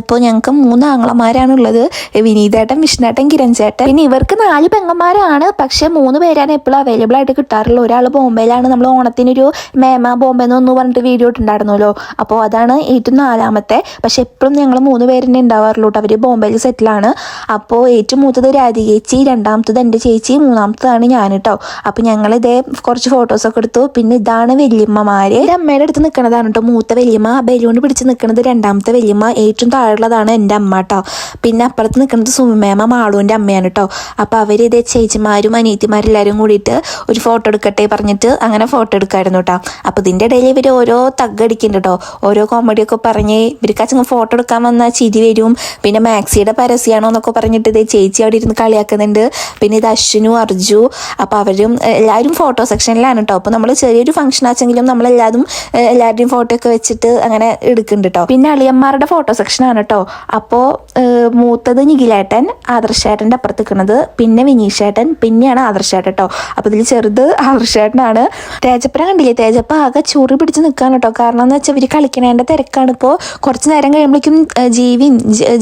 ഇപ്പോൾ ഞങ്ങൾക്ക് മൂന്ന് ആങ്ങളമാരാണുള്ളത്. വിനീതേട്ടൻ വിഷ്ണേട്ടൻ കിരൺ ചേട്ടൻ പിന്നെ ഇവർക്ക് നാല് പെങ്ങന്മാരാണ്. പക്ഷേ മൂന്ന് പേരാണ് എപ്പോഴും അവൈലബിൾ ആയിട്ട് കിട്ടാറുള്ളത് ഒരാൾ ബോംബെയിലാണ്. നമ്മൾ ഓണത്തിനൊരു മേമ ബോംബെ എന്ന് പറഞ്ഞിട്ട് വീഡിയോ ഇട്ടുണ്ടായിരുന്നല്ലോ അപ്പോൾ അതാണ് ഏറ്റവും നാലാമത്തെ. പക്ഷെ എപ്പോഴും ഞങ്ങൾ മൂന്ന് പേരെന്നെ ഉണ്ടാവാറുള്ളൂ കേട്ടോ അവർ ബോംബെയിൽ സെറ്റിലാണ് അപ്പോൾ ഏറ്റവും മൂത്തത് രാധികേച്ചി രണ്ടാമത്തത് എന്റെ ചേച്ചി മൂന്നാമത്തതാണ് ഞാൻ കേട്ടോ അപ്പോൾ ഞങ്ങളിതേ കുറച്ച് ഫോട്ടോസൊക്കെ എടുത്തു. പിന്നെ ഇതാണ് വല്യമ്മമാര്. എന്റെ അമ്മയുടെ അടുത്ത് നിൽക്കണതാണ് കേട്ടോ മൂത്ത വല്യമ്മ. ബലൂൺ പിടിച്ച് നിൽക്കുന്നത് രണ്ടാമത്തെ വല്യമ്മ. ഏറ്റവും താഴെയുള്ളതാണ് എന്റെ അമ്മ കേട്ടോ പിന്നെ അപ്പുറത്ത് നിൽക്കുന്നത് സുമിമേമ മാളുവിന്റെ അമ്മയാണ് കേട്ടോ അപ്പോൾ അവർ ഇതേ ചേച്ചിമാരും അനിയത്തിമാരെല്ലാവരും കൂടിയിട്ട് ഒരു ഫോട്ടോ എടുക്കട്ടെ പറഞ്ഞിട്ട് അങ്ങനെ ഫോട്ടോ എടുക്കായിരുന്നു കേട്ടോ അപ്പോൾ ഇതിന്റെ ഇടയിൽ ഇവർ ഓരോ തഗ്ഗടിക്കുന്നുണ്ട് കേട്ടോ ഓരോ കോമഡിയൊക്കെ പറഞ്ഞ് ഇവർക്ക് അച്ഛൻ ഫോട്ടോ എടുക്കാൻ വന്നാൽ ചിരി വരും. പിന്നെ മാക്സിയുടെ പരസ്യമാണോ എന്നൊക്കെ പറഞ്ഞിട്ട് ഇതേ ചേച്ചി അവിടെ ഇരുന്ന് കളിയാക്കുന്നുണ്ട്. പിന്നെ ഇത് അശ്വിനു അർജു. അപ്പോൾ അവരും എല്ലാവരും ഫോട്ടോ സെക്ഷനിലാണ് കേട്ടോ അപ്പോൾ നമ്മൾ ചെറിയൊരു ഫംഗ്ഷൻ ആച്ചെങ്കിലും നമ്മളെല്ലാതും എല്ലാവരുടെയും ഫോട്ടോ ഒക്കെ വെച്ചിട്ട് അങ്ങനെ എടുക്കുന്നുണ്ട് കേട്ടോ പിന്നെ അളിയന്മാരുടെ ഫോട്ടോ സെക്ഷനാണ് കേട്ടോ അപ്പോ മൂത്തത് നിഖിലേട്ടൻ ആദർശേട്ടന്റെ അപ്പുറത്ത് നിൽക്കുന്നത് പിന്നെ വിനീഷേട്ടൻ പിന്നെയാണ് ആദർശേട്ടൻ കേട്ടോ അപ്പോൾ ഇതിൽ ചെറുത് ആദർശേട്ടനാണ്. തേജപ്പനെ കണ്ടില്ലേ? തേജപ്പ ആകെ ചൊറി പിടിച്ച് നിൽക്കാണ് കേട്ടോ കാരണം എന്ന് വെച്ചാൽ ഇവർ കളിക്കണേന്റെ തിരക്കാണ്. ഇപ്പോ കുറച്ച് നേരം കഴിയുമ്പോഴേക്കും ജീവി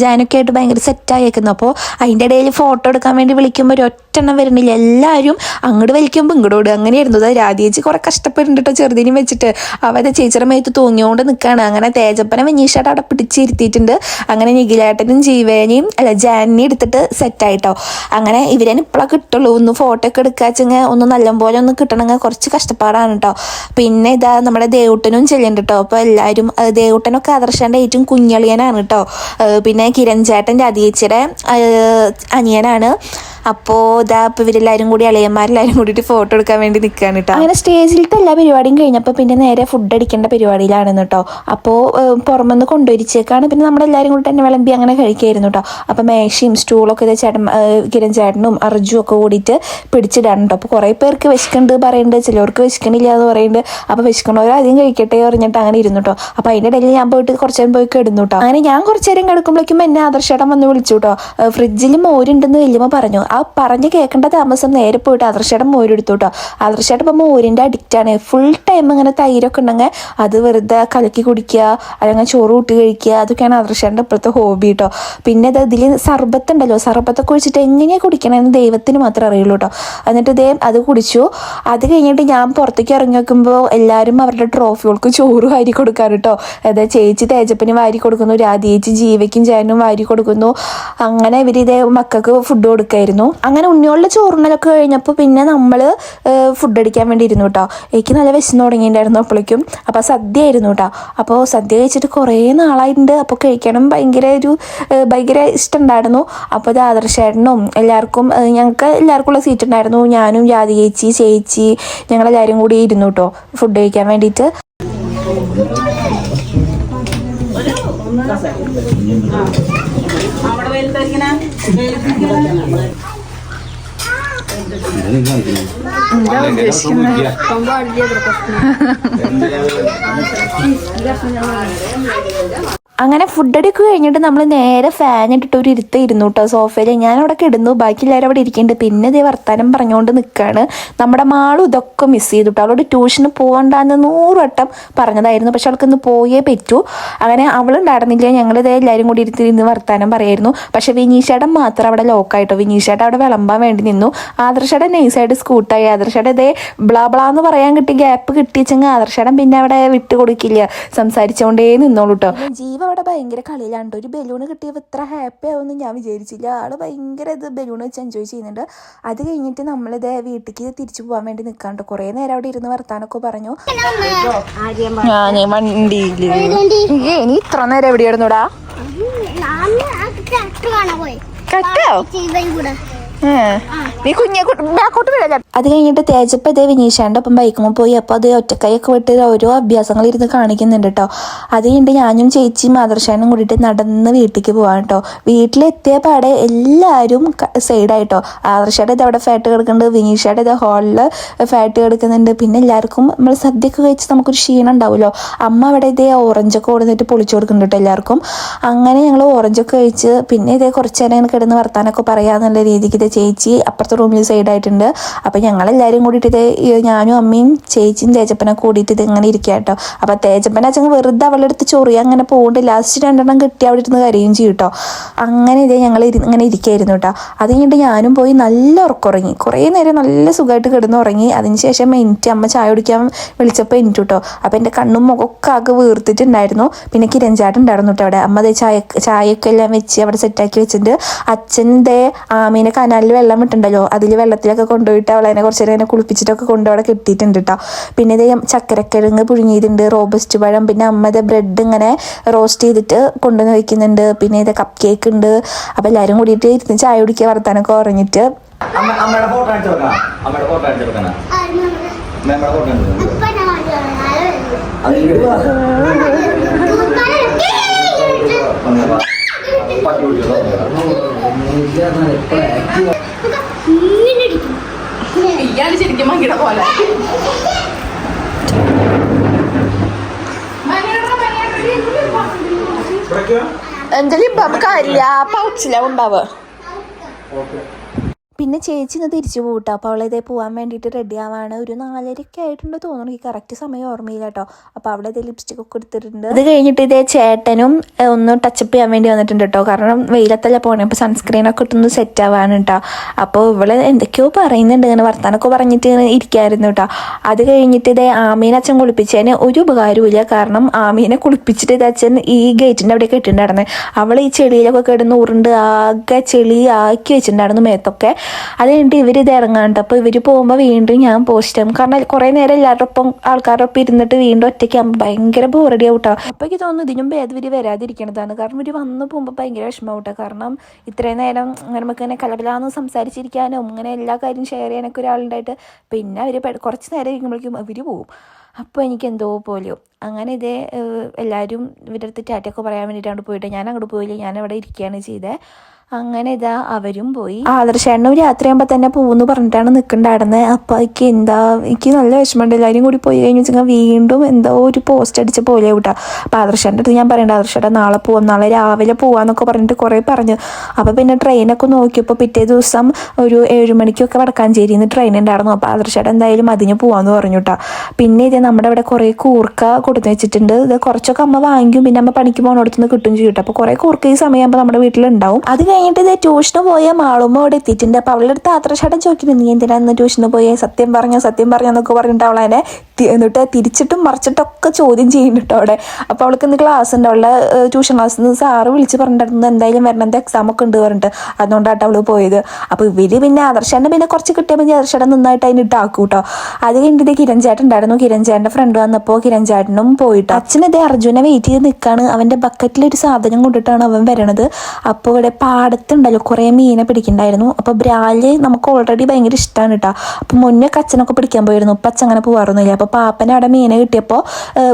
ജാനൊക്കെ ആയിട്ട് ഭയങ്കര സെറ്റായേക്കുന്നു അപ്പോൾ അതിന്റെ ഇടയിൽ ഫോട്ടോ എടുക്കാൻ വേണ്ടി വിളിക്കുമ്പോൾ ഒരു ഒറ്റെണ്ണം വരുന്നില്ല. എല്ലാവരും അങ്ങോട്ട് വലിക്കുമ്പോൾ ഇങ്ങോട്ട് ഓടുക. അങ്ങനെയായിരുന്നു. അത് രാധേച്ചി കുറെ കഷ്ടപ്പെടുന്നുണ്ട് കേട്ടോ ചെറുതിനും വെച്ചിട്ട്. അവരെ ചേച്ചിയുടെ മേത്ത് തൂങ്ങിയോണ്ട് നിൽക്കുകയാണ് അങ്ങനെ തേജപ്പനെ വെഞ്ഞീഷായിട്ട് അവിടെ പിടിച്ചിരുത്തിയിട്ടുണ്ട്. അങ്ങനെ നിഖിലേട്ടനും ജീവേനെയും അല്ല ജാനിനെ എടുത്തിട്ട് സെറ്റായിട്ടോ അങ്ങനെ ഇവരെ ഇപ്പോഴാണ് കിട്ടുള്ളൂ. ഒന്ന് ഫോട്ടോ ഒക്കെ എടുക്കാച്ചെങ്കിൽ ഒന്ന് നല്ലപോലെ ഒന്ന് കിട്ടണമെങ്കിൽ കുറച്ച് കഷ്ടപ്പാടാണ് കേട്ടോ പിന്നെ ഇതാ നമ്മുടെ ദേവുട്ടനും ചെല്ലുന്നുണ്ട് കേട്ടോ അപ്പോൾ എല്ലാവരും ദേവുട്ടനൊക്കെ ആദർശന്റെ ഏറ്റവും കുഞ്ഞളിയനാണ് കേട്ടോ പിന്നെ കിരൺ ചേട്ടൻ രതീച്ചയുടെ അനിയനാണ്. അപ്പോൾ ഇതാ ഇപ്പോൾ കൂടി അളിയന്മാരെല്ലാരും കൂടിയിട്ട് ഫോട്ടോ എടുക്കാൻ വേണ്ടി നിൽക്കുകയാണ് കേട്ടോ അങ്ങനെ സ്റ്റേജിലത്തെ എല്ലാ പരിപാടിയും കഴിഞ്ഞപ്പോൾ പിന്നെ നേരെ ഫുഡ് അടിക്കേണ്ട പരിപാടിയിലാണ് കേട്ടോ അപ്പോ പുറമെന്ന് കൊണ്ടുവരിച്ചേക്കാണ് പിന്നെ നമ്മളെല്ലാരും കൂടി തന്നെ വിളമ്പി അങ്ങനെ കഴിക്കായിരുന്നു കേട്ടോ അപ്പോൾ മേശയും സ്റ്റൂളൊക്കെ ഇത് ചേട്ടൻ കിരൺ ചേട്ടനും അർജും ഒക്കെ കൂടിയിട്ട് പിടിച്ചിടാണ് കേട്ടോ അപ്പോൾ കുറേ പേർക്ക് വിശക്കുന്നുണ്ട് പറയുന്നുണ്ട് ചിലവർക്ക് വിശക്കണില്ല എന്ന് പറയുന്നുണ്ട് അപ്പോൾ വിശക്കണവർ ആദ്യം കഴിക്കട്ടെ പറഞ്ഞിട്ട് അങ്ങനെ ഇരുന്നു കേട്ടോ അപ്പോൾ അതിന്റെ ഇടയിൽ ഞാൻ പോയിട്ട് കുറച്ച് നേരം പോയി കിടന്നു കേട്ടോ അങ്ങനെ ഞാൻ കുറച്ച് നേരം കിടക്കുമ്പോഴേക്കും എന്നെ ആദർശേട്ടൻ വന്ന് വിളിച്ചു കേട്ടോ ഫ്രിഡ്ജിൽ മോരുണ്ടെന്ന് വലിയമ്മ പറഞ്ഞു. പറഞ്ഞ് കേൾക്കേണ്ട താമസം നേരെ പോയിട്ട് ആദർശേട്ടൻ മോരെടുത്തു കേട്ടോ ആദർശേട്ടൻ ഇപ്പം മോരിന്റെ അഡിക്റ്റാണ് ഫുൾ ടൈം ഇങ്ങനെ തൈരൊക്കെ ഉണ്ടെങ്കിൽ അത് വെറുതെ കലക്കി കുടിക്കുക അല്ലെങ്കിൽ ചോറ് കൂട്ടി കഴിക്കുക അതൊക്കെയാണ് അദർശയുടെ ഇപ്പോഴത്തെ ഹോബി കേട്ടോ പിന്നെ ഇത് ഇതിൽ സർബത്ത് ഉണ്ടല്ലോ. സർബത്തൊക്കെ ഒഴിച്ചിട്ട് എങ്ങനെയാണ് കുടിക്കണമെന്ന് ദൈവത്തിന് മാത്രമേ അറിയുള്ളൂ കേട്ടോ എന്നിട്ട് ഇതേ അത് കുടിച്ചു. അത് കഴിഞ്ഞിട്ട് ഞാൻ പുറത്തേക്ക് ഇറങ്ങി നോക്കുമ്പോൾ എല്ലാവരും അവരുടെ ട്രോഫികൾക്ക് ചോറ് വാരി കൊടുക്കാറ് കേട്ടോ അതായത് ചേച്ചി തേജപ്പന് വാരി കൊടുക്കുന്നു രാധേച്ചി ജീവയ്ക്കും ജാനും വാരി കൊടുക്കുന്നു. അങ്ങനെ ഇവരിതേ മക്കൾക്ക് ഫുഡ് കൊടുക്കായിരുന്നു. അങ്ങനെ ഉണ്ണിയോളുടെ ചോറുണ്ണലൊക്കെ കഴിഞ്ഞപ്പോൾ പിന്നെ നമ്മൾ ഫുഡ് അടിക്കാൻ വേണ്ടി ഇരുന്നു കേട്ടോ എനിക്ക് നല്ല വിശന്ന് തുടങ്ങിയിട്ടുണ്ടായിരുന്നു അപ്പോഴേക്കും അപ്പോൾ സദ്യ ആയിരുന്നു കേട്ടോ അപ്പോൾ സദ്യ കഴിച്ചിട്ട് കുറേ നാളായിട്ടുണ്ട്. അപ്പോൾ കഴിക്കണം ഭയങ്കര ഒരു ഭയങ്കര ഇഷ്ടമുണ്ടായിരുന്നു. അപ്പോൾ ഇത് ആദർശേട്ടനും എല്ലാവർക്കും ഞങ്ങൾക്ക് എല്ലാവർക്കും ഉള്ള സീറ്റ് ഉണ്ടായിരുന്നു. ഞാനും ജാതി ചേച്ചി ചേച്ചി ഞങ്ങളെല്ലാവരും കൂടി ഇരുന്നു കേട്ടോ ഫുഡ് കഴിക്കാൻ വേണ്ടിയിട്ട്. അവിടെ വലുതായിരിക്കണേ ഉദ്ദേശിക്കുന്നത് അങ്ങനെ ഫുഡ് അടിയൊക്കെ കഴിഞ്ഞിട്ട് നമ്മൾ നേരെ ഫാൻ ഇട്ടിട്ട് ഒരു ഇരുത്ത ഇരുന്നു കേട്ടോ സോഫയിൽ ഞാൻ അവിടെ കിടന്നു. ബാക്കി എല്ലാവരും അവിടെ ഇരിക്കുന്നുണ്ട് പിന്നെ ഇതേ വർത്താനം പറഞ്ഞുകൊണ്ട് നിൽക്കുകയാണ് നമ്മുടെ മാളും ഇതൊക്കെ മിസ് ചെയ്തു കേട്ടോ അവളോട് ട്യൂഷന് പോകണ്ടെന്ന് നൂറ് വട്ടം പറഞ്ഞതായിരുന്നു. പക്ഷെ അവൾക്ക് ഇന്ന് പോയേ പറ്റൂ. അങ്ങനെ അവളുണ്ടായിരുന്നില്ല ഞങ്ങൾ ഇതേ എല്ലാവരും കൂടി ഇരുത്തി ഇരുന്ന് വർത്താനം പറയായിരുന്നു. പക്ഷെ വിനീഷേട്ടൻ മാത്രം അവിടെ ലോക്കായിട്ടോ വിനീഷേട്ടൻ അവിടെ വിളമ്പാൻ വേണ്ടി നിന്നു. ആദർശയുടെ നൈസായിട്ട് സ്കൂട്ടായി ആദർശയുടെ ഇതേ ബ്ലാ ബ്ലാ എന്ന് പറയാൻ കിട്ടി. ഗ്യാപ്പ് കിട്ടിയെച്ചെങ്കിൽ ആദർശേടൻ പിന്നെ അവിടെ വിട്ടുകൊടുക്കില്ല. സംസാരിച്ചുകൊണ്ടേ നിന്നോളൂ കേട്ടോ ജീവ അവിടെ ഭയങ്കര കളിയിലാണ്ട് ഒരു ബലൂൺ കിട്ടിയപ്പോൾ ഇത്ര ഹാപ്പി ആവുമെന്ന് ഞാൻ വിചാരിച്ചില്ല. ആൾ ഭയങ്കര ഇത് ബലൂൺ വെച്ച് എൻജോയ് ചെയ്യുന്നുണ്ട്. അത് കഴിഞ്ഞിട്ട് നമ്മളിത് വീട്ടിലേക്ക് തിരിച്ചു പോകാൻ വേണ്ടി നിൽക്കാണ്ട് കുറേ നേരം അവിടെ ഇരുന്ന് വർത്താനൊക്കെ പറഞ്ഞു. ഞാൻ വണ്ടിയിൽ. നീ ഇത്ര നേരം എവിടെയായിരുന്നു ഇടുന്നൂടാ കട്ടോ നീ അത് കഴിഞ്ഞിട്ട് തേജപ്പ ഇതേ വിനീഷാന്റെ ഒപ്പം ബൈക്കുമ്പോൾ പോയി. അപ്പോൾ അത് ഒറ്റക്കൈയൊക്കെ വിട്ട് ഓരോ അഭ്യാസങ്ങൾ ഇരുന്ന് കാണിക്കുന്നുണ്ട് കേട്ടോ അത് കഴിഞ്ഞിട്ട് ഞാനും ചേച്ചിയും ആദർശാനും കൂടിയിട്ട് നടന്ന് വീട്ടിലേക്ക് പോവാൻ കേട്ടോ വീട്ടിലെത്തിയ പാടെ എല്ലാവരും സൈഡായിട്ടോ ആദർശയുടെ ഇത് അവിടെ ഫാറ്റ് കിടക്കുന്നുണ്ട്. വിനീഷയുടെ ഇത് ഹാളിൽ ഫാറ്റ് കിടക്കുന്നുണ്ട്. പിന്നെ എല്ലാവർക്കും നമ്മൾ സദ്യയൊക്കെ കഴിച്ച് നമുക്കൊരു ക്ഷീണം ഉണ്ടാവുമല്ലോ. അമ്മ അവിടെ ഇതേ ഓറഞ്ചൊക്കെ കൊടുത്തിട്ട് പൊളിച്ചു കൊടുക്കുന്നുണ്ട് കേട്ടോ എല്ലാവർക്കും. അങ്ങനെ ഞങ്ങൾ ഓറഞ്ചൊക്കെ കഴിച്ച് പിന്നെ ഇതേ കുറച്ച് നേരം കിടന്ന് വർത്താനൊക്കെ പറയാന്നുള്ള രീതിക്ക് ഇത് ചേച്ചി അപ്പുറത്തെ റൂമിൽ സൈഡായിട്ടുണ്ട് അപ്പം ഞങ്ങളെല്ലാവരും കൂടിയിട്ട് ഇത് ഞാനും അമ്മയും ചേച്ചിയും തേജപ്പനെ കൂടിയിട്ട് ഇത് ഇങ്ങനെ ഇരിക്കുക കേട്ടോ അപ്പം തേജപ്പന അച്ഛൻ വെറുതെ അവളുടെ അടുത്ത് ചൊറി അങ്ങനെ പോകുന്നുണ്ട് ലാസ്റ്റ് രണ്ടെണ്ണം കിട്ടി അവിടെ ഇരുന്ന് കരയും ചെയ്യും കേട്ടോ അങ്ങനെ ഇതേ ഞങ്ങൾ ഇങ്ങനെ ഇരിക്കുകയായിരുന്നു കേട്ടോ അത് കഴിഞ്ഞിട്ട് ഞാനും പോയി നല്ല ഉറക്കുറങ്ങി. കുറേ നേരം നല്ല സുഖമായിട്ട് കിടന്നുറങ്ങി. അതിനുശേഷം എനിക്ക് അമ്മ ചായ കുടിക്കാൻ വിളിച്ചപ്പോൾ എനിക്ക് കേട്ടോ അപ്പം എന്റെ കണ്ണും മുഖമൊക്കെ ആകെ വീർത്തിട്ടുണ്ടായിരുന്നു. പിന്നെ കിരഞ്ചാട്ടം ഉണ്ടായിരുന്നു കേട്ടോ അവിടെ. അമ്മ ദേ ചായ ചായയൊക്കെ എല്ലാം വെച്ച് അവിടെ സെറ്റാക്കി വെച്ചിട്ടുണ്ട്. അച്ഛൻ ദേ ആമീനെ കനാലിൽ വെള്ളം ഇട്ടുണ്ടല്ലോ അതിൽ വെള്ളത്തിലൊക്കെ കൊണ്ടുപോയിട്ട് അവളെ കുറച്ച് നേരം കുളിപ്പിച്ചിട്ടൊക്കെ കൊണ്ട് അവിടെ കിട്ടിയിട്ടുണ്ട് കേട്ടോ പിന്നെ ഇത് ചക്കരക്കിഴങ്ങ് പുഴുങ്ങിയിട്ടുണ്ട് റോബസ്റ്റ് പഴം പിന്നെ അമ്മ ഇത് ബ്രെഡ് ഇങ്ങനെ റോസ്റ്റ് ചെയ്തിട്ട് കൊണ്ടുവന്ന് വെക്കുന്നുണ്ട്. പിന്നെ ഇത് കപ്പ് കേക്ക് ഉണ്ട്. അപ്പോൾ എല്ലാവരും കൂടിയിട്ട് ഇരുന്ന് ചായ കുടിക്കുക വർത്താനൊക്കെ അമ്മയുടെ ഫോട്ടോ ഫോട്ടോ ഫോട്ടോ ഇയാൾ ശരിക്കും മങ്കിട പോലെ. എന്തായാലും ഉണ്ടാവുക പിന്നെ ചേച്ചി ഇന്ന് തിരിച്ചു പോകട്ടോ അപ്പോൾ അവളിതേ പോകാൻ വേണ്ടിയിട്ട് റെഡി ആവാണ്. ഒരു നാലരയ്ക്ക് ആയിട്ടുണ്ട് തോന്നുന്നു. എനിക്ക് കറക്റ്റ് സമയം ഓർമ്മയില്ല കേട്ടോ. അപ്പോൾ അവിടെ ഇതേ ലിപ്സ്റ്റിക് ഒക്കെ എടുത്തിട്ടുണ്ട്. അത് കഴിഞ്ഞിട്ട് ഇതേ ചേട്ടനും ഒന്ന് ടച്ചപ്പ് ചെയ്യാൻ വേണ്ടി വന്നിട്ടുണ്ട് കേട്ടോ. കാരണം വെയിലത്തല്ല പോകണേ അപ്പോൾ സൺസ്ക്രീൻ ഒക്കെ ഇട്ടൊന്ന് സെറ്റ് ആവാണ് കേട്ടോ. അപ്പോൾ ഇവൾ എന്തൊക്കെയോ പറയുന്നുണ്ട്. ഇങ്ങനെ വർത്താനൊക്കെ പറഞ്ഞിട്ട് ഇരിക്കായിരുന്നു കേട്ടോ. അത് കഴിഞ്ഞിട്ട് ഇതേ ആമീനെ അച്ഛൻ കുളിപ്പിച്ചതിന് ഒരു ഉപകാരവുമില്ല. കാരണം ആമീനെ കുളിപ്പിച്ചിട്ട് ഇത് അച്ഛൻ ഈ ഗേറ്റിന്റെ അവിടെ കെട്ടിണ്ടായിരുന്നു അവൾ ഈ ചെളിയിലൊക്കെ കിടന്ന് ഉരുണ്ട് ആകെ ചെളി ആക്കി വെച്ചിട്ടുണ്ടായിരുന്നു മേത്തൊക്കെ. അത് കഴിഞ്ഞിട്ട് ഇവർ ഇത് ഇറങ്ങാണ്ട്. അപ്പോൾ ഇവർ പോകുമ്പോൾ വീണ്ടും ഞാൻ പോസ്റ്റ് ചെയ്യും. കാരണം കുറേ നേരം എല്ലാവരുടെ ഒപ്പം ആൾക്കാരുടെ ഒപ്പം ഇരുന്നിട്ട് വീണ്ടും ഒറ്റയ്ക്കാകുമ്പോൾ ഭയങ്കര ബോറടി ആവട്ടോ അപ്പോൾ എനിക്ക് തോന്നുന്നു ഇതിനും ഭേദം ഇവർ വരാതിരിക്കണതാണ്. കാരണം ഇവർ വന്ന് പോകുമ്പോൾ ഭയങ്കര വിഷമമാവട്ടെ കാരണം ഇത്രയും നേരം നമുക്ക് ഇങ്ങനെ കലപിലാന്ന് സംസാരിച്ചിരിക്കാനും അങ്ങനെ എല്ലാ കാര്യം ഷെയർ ചെയ്യാനൊക്കെ ഒരാളുണ്ടായിട്ട് പിന്നെ അവർ കുറച്ച് നേരം ഇരിക്കുമ്പോഴേക്കും അവർ പോവും. അപ്പോൾ എനിക്ക് എന്തോ പോലെയോ. അങ്ങനെ ഇതേ എല്ലാവരും ഇവരുടെ അടുത്ത് ടാറ്റൊക്കെ പറയാൻ വേണ്ടിയിട്ടാണ് പോയിട്ട്. ഞാൻ അങ്ങോട്ട് പോയില്ല. ഞാൻ അവിടെ ഇരിക്കുകയാണ് ചെയ്തത് അങ്ങനെ ഇതാ അവരും പോയി. ആദർശേണ്ണും രാത്രിയാകുമ്പോൾ തന്നെ പോകുന്നു പറഞ്ഞിട്ടാണ് നിൽക്കണ്ടായിരുന്നത് അപ്പൊ എനിക്ക് എന്താ എനിക്ക് നല്ല വിഷമമുണ്ട്. എല്ലാവരും കൂടി പോയി കഴിഞ്ഞു വെച്ചാൽ വീണ്ടും എന്തോ ഒരു പോസ്റ്റ് അടിച്ച പോലെ വിട്ടാ അപ്പൊ ആദർശേന്റെ അടുത്ത് ഞാൻ പറയണ്ട ആദർശേട്ടാ നാളെ പോവാം. നാളെ രാവിലെ പോവാന്നൊക്കെ പറഞ്ഞിട്ട് കുറേ പറഞ്ഞു. അപ്പൊ പിന്നെ ട്രെയിനൊക്കെ നോക്കിയപ്പോൾ പിറ്റേ ദിവസം ഒരു ഏഴ് മണിക്കൊക്കെ വടക്കാഞ്ചേരിയിൽ നിന്ന് ട്രെയിൻ ഉണ്ടായിരുന്നു അപ്പൊ ആദർശേട്ടൻ എന്തായാലും അതിന് പോവാന്ന് പറഞ്ഞുട്ടാ പിന്നെ ഇത് നമ്മുടെ ഇവിടെ കുറേ കൂർക്ക കൊടുത്തു വെച്ചിട്ടുണ്ട്. ഇത് കുറച്ചൊക്കെ അമ്മ വാങ്ങിക്കും. പിന്നെ അമ്മ പണിക്ക് പോകുന്നിടത്ത് അടുത്തുനിന്ന് കിട്ടും ചെയ്യും കേട്ടോ അപ്പോൾ കുറേ കൂർക്ക ഈ സമയമാകുമ്പോൾ നമ്മുടെ വീട്ടിലുണ്ടാവും. അത് കഴിഞ്ഞിട്ട് ഇത് ട്യൂഷന് പോയ മാളുമ്മ അവിടെ എത്തിയിട്ടുണ്ട്. അപ്പോൾ അവളുടെ അടുത്ത് ആത്രശാട്ടം ചോദിക്കുന്നു നീ എന്തിനാ ഇന്ന് ട്യൂഷന് പോയേ? സത്യം പറഞ്ഞോ സത്യം പറഞ്ഞോ എന്നൊക്കെ പറഞ്ഞിട്ട് അവളതിനെ എന്നിട്ട് തിരിച്ചിട്ടും മറിച്ചിട്ടൊക്കെ ചോദ്യം ചെയ്യുന്നുണ്ട് അവിടെ. അപ്പോൾ അവൾക്ക് ഇന്ന് ക്ലാസ് ഉണ്ട്. അവളുടെ ട്യൂഷൻ ക്ലാസ്സിൽ നിന്ന് സാറ് വിളിച്ച് പറഞ്ഞിട്ടുണ്ടായിരുന്നു എന്തായാലും വരണം. എക്സാം ഒക്കെ ഉണ്ട് പറഞ്ഞിട്ട് അതുകൊണ്ടാട്ടോ അവൾ പോയത്. അപ്പോൾ ഇവർ പിന്നെ ആദർശേട്ടൻ പിന്നെ കുറച്ച് കിട്ടിയാൽ മതി. ആദർശാട്ടം നന്നായിട്ട് അതിന് ഇട്ടാക്കും കേട്ടോ അത് കഴിഞ്ഞിട്ട് കിരൺ ചേട്ടൻ ഉണ്ടായിരുന്നു. കിരൺ ചേട്ടന്റെ ഫ്രണ്ട് വന്നപ്പോൾ കിരൺ ചേട്ടനും പോയിട്ട്. അച്ഛൻ ഇതേ അർജുനെ വെയിറ്റ് ചെയ്ത് നിൽക്കാണ് അവന്റെ ബക്കറ്റിൽ ഒരു സാധനം കൊണ്ടിട്ടാണ് അവൻ വരണത്. അപ്പോൾ ഇവിടെ പാടത്തുണ്ടല്ലോ കുറേ മീനെ പിടിക്കണ്ടായിരുന്നു. അപ്പോൾ ബ്രാൽ നമുക്ക് ഓൾറെഡി ഭയങ്കര ഇഷ്ടമാണ് കേട്ടോ അപ്പോൾ മുന്നേ കച്ചനൊക്കെ പിടിക്കാൻ പോയിരുന്നു ഇപ്പം അച്ഛൻ അങ്ങനെ പോകാറൊന്നുമില്ല അപ്പോൾ പാപ്പനെ അവിടെ മീനെ കിട്ടിയപ്പോൾ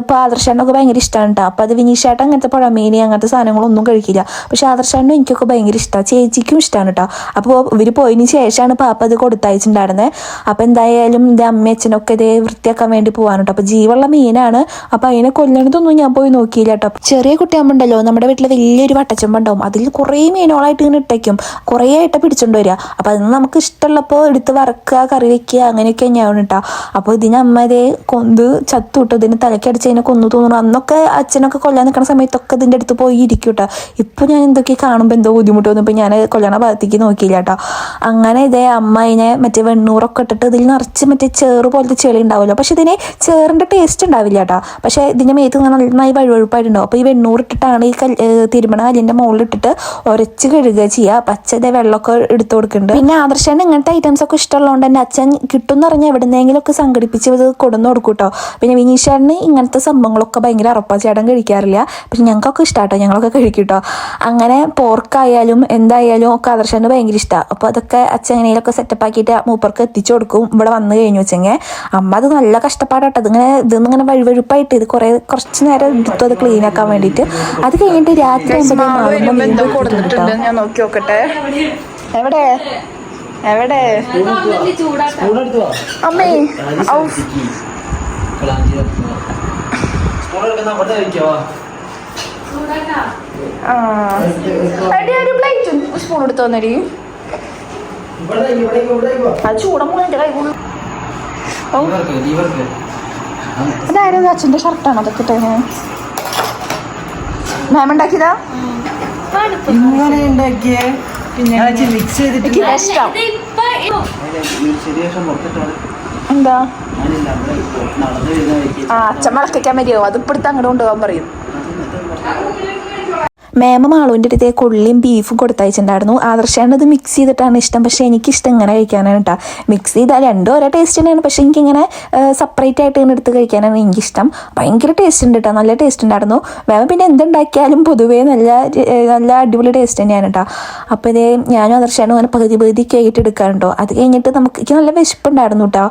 ഇപ്പോൾ ആദർശേട്ടനൊക്കെ ഭയങ്കര ഇഷ്ടമാണ് കേട്ടോ അപ്പോൾ അത് വിനീഷേട്ടൻ അങ്ങനത്തെ പുഴമീൻ അങ്ങനത്തെ സാധനങ്ങളൊന്നും കഴിക്കില്ല. പക്ഷേ ആദർശേട്ടനും എനിക്കൊക്കെ ഭയങ്കര ഇഷ്ടമാണ് ചേച്ചിക്കും ഇഷ്ടമാണ് കേട്ടോ അപ്പോൾ ഇവർ പോയതിന് ശേഷമാണ് പാപ്പ അത് കൊടുത്തയച്ചിട്ടുണ്ടായിരുന്നത് അപ്പോൾ എന്തായാലും ഇത് അമ്മ അച്ഛനൊക്കെ ഇതേ വൃത്തിയാക്കാൻ വേണ്ടി പോകാൻ കേട്ടോ അപ്പോൾ ജീവുള്ള മീനാണ്. അപ്പോൾ അതിനെ കൊല്ലണതൊന്നും ഞാൻ പോയി നോക്കിയില്ല കേട്ടോ ചെറിയ കുട്ടിയാകുമ്പോണ്ടല്ലോ നമ്മുടെ വീട്ടിൽ വലിയൊരു വട്ടച്ചമ്പ ഉണ്ടാവും. അതിൽ കുറേ മീനുകളായിട്ട് ഇങ്ങനെ ഇട്ടേക്കും. കുറേ ആയിട്ട് പിടിച്ചോണ്ട് വരിക. അപ്പം അതിന് നമുക്ക് ഇഷ്ടമുള്ളപ്പോൾ എടുത്ത് വറക്കുക കറി വെക്കുക അങ്ങനെയൊക്കെ തന്നെയാണ് കേട്ടോ. അപ്പോൾ ഇതിന് അമ്മ ഇതേ കൊന്ത് ചത്തു കിട്ടും. ഇതിന് തലക്കടിച്ച് അതിനെ കൊന്നു തോന്നുന്നു. അന്നൊക്കെ അച്ഛനൊക്കെ കൊല്ലാൻ നിൽക്കുന്ന സമയത്തൊക്കെ ഇതിന്റെ അടുത്ത് പോയി ഇരിക്കും കേട്ടോ. ഇപ്പോൾ ഞാൻ എന്തൊക്കെ കാണുമ്പോൾ എന്തോ ബുദ്ധിമുട്ട് വന്നപ്പോൾ ഞാൻ കൊല്ലണ ഭാഗത്തേക്ക് നോക്കിയില്ല കേട്ടോ. അങ്ങനെ ഇതേ അമ്മ അതിനെ മറ്റേ വെണ്ണൂറൊക്കെ ഇട്ടിട്ട് ഇതിൽ നിറച്ച് മറ്റേ ചേറ് പോലത്തെ ചെളി ഉണ്ടാവുമല്ലോ. പക്ഷെ ഇതിന് ചേറിന്റെ ടേസ്റ്റ് ഉണ്ടാവില്ല കേട്ടോ. പക്ഷേ ഇതിന്റെ മേത്ത് നന്നായി വഴുവഴുപ്പായിട്ടുണ്ടാവും അപ്പോൾ ഈ വെണ്ണൂർ ഇട്ടിട്ടാണ് ഈ കൽ തിരുമണ കല്ലിന്റെ മുകളിലിട്ടിട്ട് ഉരച്ച് കഴുകുക. ചെയ്യുക പച്ച ഇതേ വെള്ളമൊക്കെ എടുത്തു കൊടുക്കുന്നുണ്ട്. പിന്നെ ആദർശന് ഇങ്ങനത്തെ ഐറ്റംസ് ഒക്കെ ഇഷ്ടമുള്ളതുകൊണ്ട് തന്നെ അച്ഛൻ കിട്ടും എന്ന് പറഞ്ഞാൽ എവിടുന്നെങ്കിലും ഒക്കെ സംഘടിപ്പിച്ച് ഇത് കൊടുന്നു കൊടുക്കും കേട്ടോ. പിന്നെ വിനീഷേട്ടന് ഇങ്ങനത്തെ സംഭവങ്ങളൊക്കെ ഭയങ്കര അറപ്പാ. ചേട്ടൻ കഴിക്കാറില്ല. പിന്നെ ഞങ്ങൾക്കൊക്കെ ഇഷ്ടമാട്ടോ ഞങ്ങളൊക്കെ കഴിക്കും കേട്ടോ. അങ്ങനെ പോർക്കായാലും എന്തായാലും ഒക്കെ ആദർശന് ഭയങ്കര ഇഷ്ടമാണ് അപ്പോൾ അതൊക്കെ അച്ഛൻ എങ്ങനെയൊക്കെ സെറ്റപ്പ് ആക്കിയിട്ട് മൂപ്പർക്ക് എത്തിച്ചു കൊടുക്കും. ഇവിടെ വന്നു കഴിഞ്ഞു വെച്ചെങ്കിൽ അമ്മ അത് നല്ല കഷ്ടപ്പാടാട്ടോ ഇതിങ്ങനെ ഇതൊന്നും ഇങ്ങനെ വഴുവഴുപ്പായിട്ട് ഇത് കുറേ കുറച്ച് നേരം എടുത്തു അത് ക്ലീൻ ആക്കാൻ വേണ്ടിയിട്ട്. അത് കഴിഞ്ഞിട്ട് രാത്രി നോക്കി നോക്കട്ടെ. എവിടെ? എവിടെ? അമ്മേ ഒരു പ്ലേറ്റ് സ്പൂൺ എടുത്ത് വന്നടി അത് ചൂടമ്മ അതായത് അച്ഛന്റെ ഷർട്ടാണ് അതൊക്കെ മാം ഉണ്ടാക്കിയതാ? ഇങ്ങനെ ഉണ്ടാക്കിയേ മിക്സ് ചെയ്തിട്ട് എന്താ? ആ അച്ഛൻ വളക്കാൻ മതിയോ അത് ഇപ്പോഴത്തെ അങ്ങോട്ട് കൊണ്ടുപോകാൻ പറയും. മേമ മാളുവിന്റെ അടുത്തേ കൊള്ളിയും ബീഫും കൊടുത്തയച്ചിട്ടുണ്ടായിരുന്നു. ആദർശാണ് മിക്സ് ചെയ്തിട്ടാണ് ഇഷ്ടം. പക്ഷേ എനിക്കിഷ്ടം ഇങ്ങനെ കഴിക്കാനാണ് കേട്ടോ മിക്സ് ചെയ്താൽ രണ്ടും ഒരേ ടേസ്റ്റ് തന്നെയാണ്. പക്ഷേ എനിക്കിങ്ങനെ സെപ്പറേറ്റ് ആയിട്ട് ഇങ്ങനെ എടുത്ത് കഴിക്കാനാണ് എനിക്കിഷ്ടം. ഭയങ്കര ടേസ്റ്റ് ഉണ്ട് കേട്ടോ നല്ല ടേസ്റ്റ് ഉണ്ടായിരുന്നു. മേമ പിന്നെ എന്തുണ്ടാക്കിയാലും പൊതുവേ നല്ല നല്ല അടിപൊളി ടേസ്റ്റ് തന്നെയാണ് കേട്ടോ അപ്പോൾ ഇതേ ഞാനും ആദർശാണ് അങ്ങനെ പകുതി പകുതി കേട്ട് എടുക്കാറുണ്ടോ. അത് കഴിഞ്ഞിട്ട് നമുക്ക് എനിക്ക് നല്ല വിശപ്പുണ്ടായിരുന്നു കേട്ടോ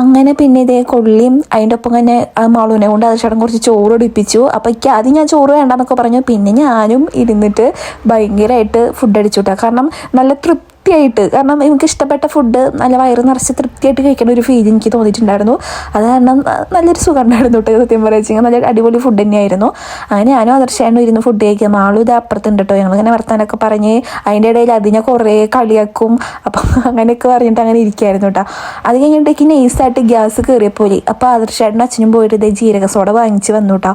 അങ്ങനെ പിന്നെ ഇതേ കൊള്ളിയും അതിന്റെ ഒപ്പം തന്നെ ആ മാളുവിനെ കൊണ്ട് ആദർശാടം കുറച്ച് ചോറ് ഒടിപ്പിച്ചു. അപ്പോൾ എനിക്ക് ആദ്യം ഞാൻ ചോറ് വേണ്ടെന്നൊക്കെ പറഞ്ഞു. പിന്നെ ഞാനും ഇരുന്നിട്ട് ഭയങ്കരമായിട്ട് ഫുഡ് അടിച്ചു കാരണം നല്ല തൃപ്തി തൃപ്തിയായിട്ട്. കാരണം എനിക്ക് ഇഷ്ടപ്പെട്ട ഫുഡ് നല്ല വയറ് നിറച്ച് തൃപ്തിയായിട്ട് കഴിക്കുന്ന ഒരു ഫീൽ എനിക്ക് തോന്നിയിട്ടുണ്ടായിരുന്നു. അത് കാരണം നല്ലൊരു സുഖം ഉണ്ടായിരുന്നു കേട്ടോ സത്യം പറയുക നല്ല അടിപൊളി ഫുഡ് തന്നെയായിരുന്നു. അങ്ങനെ ഞാനും ആദർശായിരുന്നു ഇരുന്ന് ഫുഡ് കഴിക്കുക മാളും ഇത് അപ്പുറത്തുണ്ട് കേട്ടോ ഞങ്ങളിങ്ങനെ വർത്താനൊക്കെ പറഞ്ഞ് അതിന്റെ ഇടയിൽ അതിനെ കുറേ കളിയാക്കും. അപ്പം അങ്ങനെയൊക്കെ പറഞ്ഞിട്ട് അങ്ങനെ ഇരിക്കുകയായിരുന്നു കേട്ടോ അത് കഴിഞ്ഞിട്ടേക്ക് നൈസായിട്ട് ഗ്യാസ് കയറിയപ്പോലെ അപ്പോൾ ആദർശായിട്ടും അച്ഛനും പോയിട്ട് ഇതേ ജീരക സോഡ വാങ്ങിച്ച് വന്നു കേട്ടോ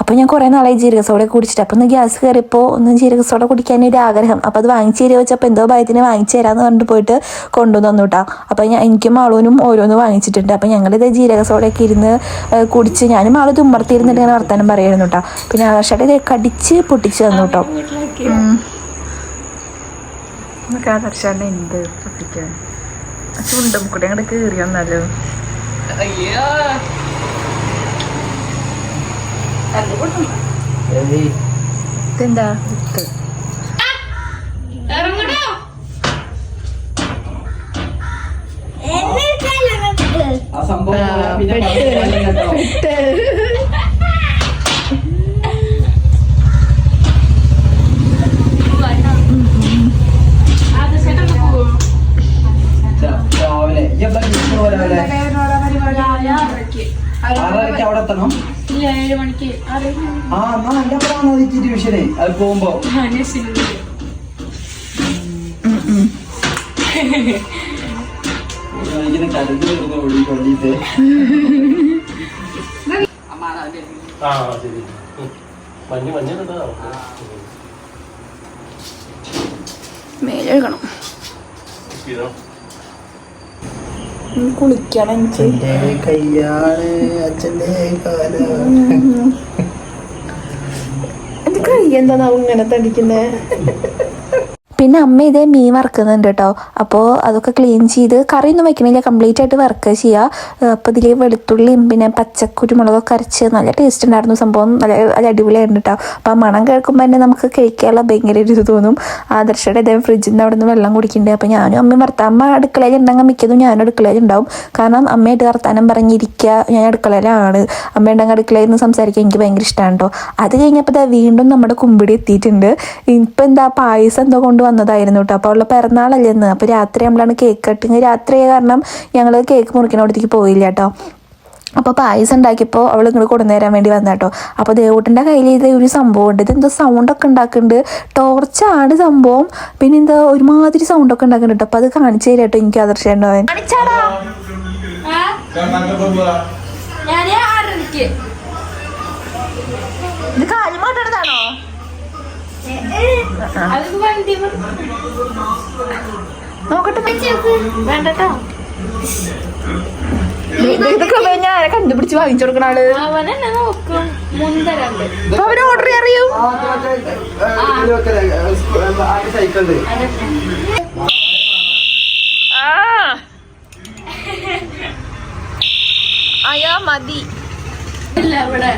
അപ്പോൾ ഞാൻ കുറേ നാളായി ജീരക സോഡ കുടിച്ചിട്ട്. അപ്പോൾ ഒന്ന് ഗ്യാസ് കയറിയപ്പോൾ ഒന്ന് ജീരക സോഡ കുടിക്കാൻ ഒരു ആഗ്രഹം. അപ്പോൾ അത് വാങ്ങിച്ച് തരുമോ വെച്ചപ്പോൾ എന്തോ ഭയത്തിന് വാങ്ങിച്ചു തരാമെന്ന് പറഞ്ഞിട്ട് പോയിട്ട് കൊണ്ടുവന്നു തന്നു കേട്ടോ അപ്പോൾ ഞാൻ എനിക്കും മാളൂനും ഓരോന്ന് വാങ്ങിച്ചിട്ടുണ്ട്. അപ്പോൾ ഞങ്ങളിത് ജീരക സോഡയൊക്കെ ഇരുന്ന് കുടിച്ച് ഞാനും മാളു തുമ്മർത്തിരുന്നിട്ട് ഇങ്ങനെ വർത്താനം പറയായിരുന്നു കേട്ടോ പിന്നെ ആകർഷയുടെ ഇത് കടിച്ച് പൊട്ടിച്ച് തന്നു കേട്ടോ എന്താ ആദർശാണ് എന്ത് പൊട്ടിക്കാൻ ചുണ്ടും കൂടെ അങ്ങോട്ട് കയറി വന്നാലോ? ഏയ്, മഞ്ഞ് പോകുമ്പോ മേലെഴുകണം കുളിക്കണം എനിക്ക്. കയ്യാണ് അച്ഛന്റെ കാലാണ് കൈ എന്താ ഇങ്ങനെ തടിക്കുന്നേ? പിന്നെ അമ്മ ഇതേ മീൻ വറുക്കുന്നുണ്ട് കേട്ടോ. അപ്പോൾ അതൊക്കെ ക്ലീൻ ചെയ്ത് കറിയൊന്നും വയ്ക്കുന്നില്ല കംപ്ലീറ്റ് ആയിട്ട് വർക്ക് ചെയ്യുക അപ്പോൾ ഇതിൽ വെളുത്തുള്ളിയും പിന്നെ പച്ചക്കുരുമുളകൊക്കെ അരച്ച് നല്ല ടേസ്റ്റ് ഉണ്ടായിരുന്നു. സംഭവം നല്ല നല്ല അടിപൊളിയായിരുന്നു കേട്ടോ അപ്പോൾ മണം കേൾക്കുമ്പോൾ തന്നെ നമുക്ക് കഴിക്കാനുള്ള ഭയങ്കര ഒരു ഇത് തോന്നും. ആദർശയുടെ ഇതേ ഫ്രിഡ്ജിൽ നിന്ന് അവിടെ നിന്ന് വെള്ളം കുടിക്കുന്നുണ്ട് അപ്പോൾ ഞാനും അമ്മയും വർത്താൻ അമ്മ അടുക്കളയിൽ ഉണ്ടെങ്കിൽ മിക്കതും ഞാനും അടുക്കളയിൽ ഉണ്ടാവും കാരണം അമ്മയായിട്ട് വർത്താനം പറഞ്ഞിരിക്കുക ഞാൻ അടുക്കളയിലാണ്. അമ്മ ഉണ്ടെങ്കിൽ അടുക്കളയിൽ നിന്ന് സംസാരിക്കാൻ എനിക്ക് ഭയങ്കര ഇഷ്ടമാണ് കേട്ടോ അത് കഴിഞ്ഞപ്പോൾ വീണ്ടും നമ്മുടെ കുമ്പിടി എത്തിയിട്ടുണ്ട്. ഇപ്പം എന്താ പായസം എന്തോ കൊണ്ട് വന്നതായിരുന്നു കേട്ടോ അപ്പോൾ അവളുടെ പിറന്നാളല്ലേ ഇന്ന്. അപ്പോൾ രാത്രി നമ്മളാണ് കേക്ക് കട്ടിങ് രാത്രി കാരണം ഞങ്ങൾ കേക്ക് മുറിക്കണോടത്തേക്ക് പോയില്ല കേട്ടോ അപ്പോൾ പായസം ഉണ്ടാക്കിയപ്പോൾ അവൾ ഇങ്ങോട്ട് കൊണ്ടുനേരാൻ വേണ്ടി വന്ന കേട്ടോ അപ്പോൾ ദേവൂട്ടന്റെ കയ്യിൽ ഇത് ഒരു സംഭവം ഉണ്ട്. എന്തോ സൗണ്ടൊക്കെ ഉണ്ടാക്കുന്നുണ്ട്. ടോർച്ചാണ് സംഭവം. പിന്നെ എന്താ ഒരുമാതിരി സൗണ്ടൊക്കെ ഉണ്ടാക്കുന്നുണ്ട് അപ്പോൾ അത് കാണിച്ചു തരാം കേട്ടോ എനിക്ക് ആദർശമുണ്ടോ ഞാൻ ആറരയ്ക്ക് ഇത് കാലുമാട്ടാണോ അത് വണ്ടി നോക്കട്ടെ. വേണ്ടട്ടോ. ഇതൊക്കെ ഞാൻ കണ്ടുപിടിച്ച് വാങ്ങിച്ചു കൊടുക്കണ ആൾ? അവർ ഓർഡർ അറിയൂ അയ്യോ മതി. ഇല്ല അവിടെ.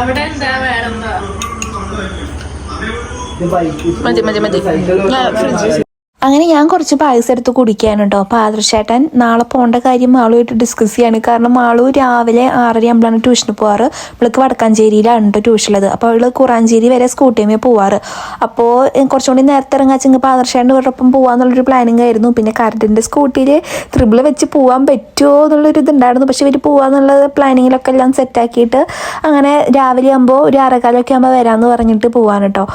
അവിടെ എന്താ വേറെന്താ മതി മതി മതി ഞാൻ ഫ്രിഡ്ജിൽ അങ്ങനെ ഞാൻ കുറച്ച് പായസം എടുത്ത് കുടിക്കുകയാണ് കേട്ടോ അപ്പോൾ ആദർശേട്ടൻ നാളെ പോകേണ്ട കാര്യം മാളുമായിട്ട് ഡിസ്കസ് ചെയ്യാണ്. കാരണം മാളു രാവിലെ ആറര ആകുമ്പോഴാണ് ട്യൂഷന് പോവാറ്. ഇവൾക്ക് വടക്കാഞ്ചേരിയിലാണ് കേട്ടോ ട്യൂഷനുള്ളത് അപ്പോൾ അവൾ കുറാഞ്ചേരി വരെ സ്കൂട്ടിയുമേ പോവാറ്. അപ്പോൾ കുറച്ചുകൂടി നേരത്തെ ഇറങ്ങാച്ചെങ്കിൽ ഇപ്പോൾ ആദർശേട്ടന്റെ ഇവരോടൊപ്പം പോകാന്നുള്ളൊരു പ്ലാനിങ് ആയിരുന്നു. പിന്നെ കറണ്ടിന്റെ സ്കൂട്ടിയിൽ ത്രിബിൾ വെച്ച് പോകാൻ പറ്റുമോ എന്നുള്ളൊരു ഇതുണ്ടായിരുന്നു. പക്ഷെ ഇവർ പോകാന്നുള്ള പ്ലാനിങ്ങിലൊക്കെ എല്ലാം സെറ്റാക്കിയിട്ട് അങ്ങനെ രാവിലെ ആകുമ്പോൾ ഒരു അരകാലമൊക്കെ ആകുമ്പോൾ വരാമെന്ന് പറഞ്ഞിട്ട് പോവാൻ കേട്ടോ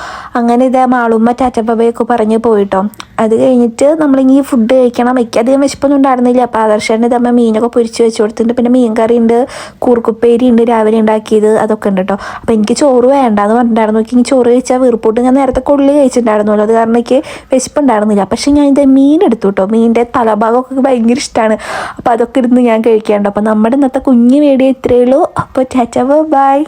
അങ്ങനെ ഇതേ മാളുമ്മ ടാറ്റപ്പബയൊക്കെ പറഞ്ഞ് പോയിട്ടോ. അത് കഴിഞ്ഞിട്ട് നമ്മളിനി ഫുഡ് കഴിക്കണം. എനിക്ക് അധികം വിശപ്പൊന്നും ഉണ്ടായിരുന്നില്ല. അപ്പോൾ ആദർശേന്റെ തമ്മിൽ മീനൊക്കെ പൊരിച്ച് വെച്ച് കൊടുത്തിട്ടുണ്ട്. പിന്നെ മീൻ കറി ഉണ്ട് കൂർക്കുപ്പേരി ഉണ്ട് രാവിലെ ഉണ്ടാക്കിയത് അതൊക്കെ ഉണ്ട് കേട്ടോ അപ്പോൾ എനിക്ക് ചോറ് വേണ്ടാന്ന് പറഞ്ഞിട്ടുണ്ടായിരുന്നു. എനിക്ക് ചോറ് കഴിച്ചാൽ വീർപ്പോട്ട് ഞാൻ നേരത്തെ കൊള്ളി കഴിച്ചിട്ടുണ്ടായിരുന്നല്ലോ. അത് കാരണം എനിക്ക് വിശപ്പുണ്ടായിരുന്നില്ല. പക്ഷേ ഞാൻ ഇത് മീൻ എടുത്തു കേട്ടോ മീനിന്റെ തലഭാഗമൊക്കെ ഭയങ്കര ഇഷ്ടമാണ് അപ്പോൾ അതൊക്കെ ഇരുന്ന് ഞാൻ കഴിക്കാറുണ്ട്. അപ്പോൾ നമ്മുടെ ഇന്നത്തെ കുഞ്ഞു വീഡിയോ ഇത്രയേ ഉള്ളൂ. അപ്പോൾ ചാച്ചാവ് ബൈ.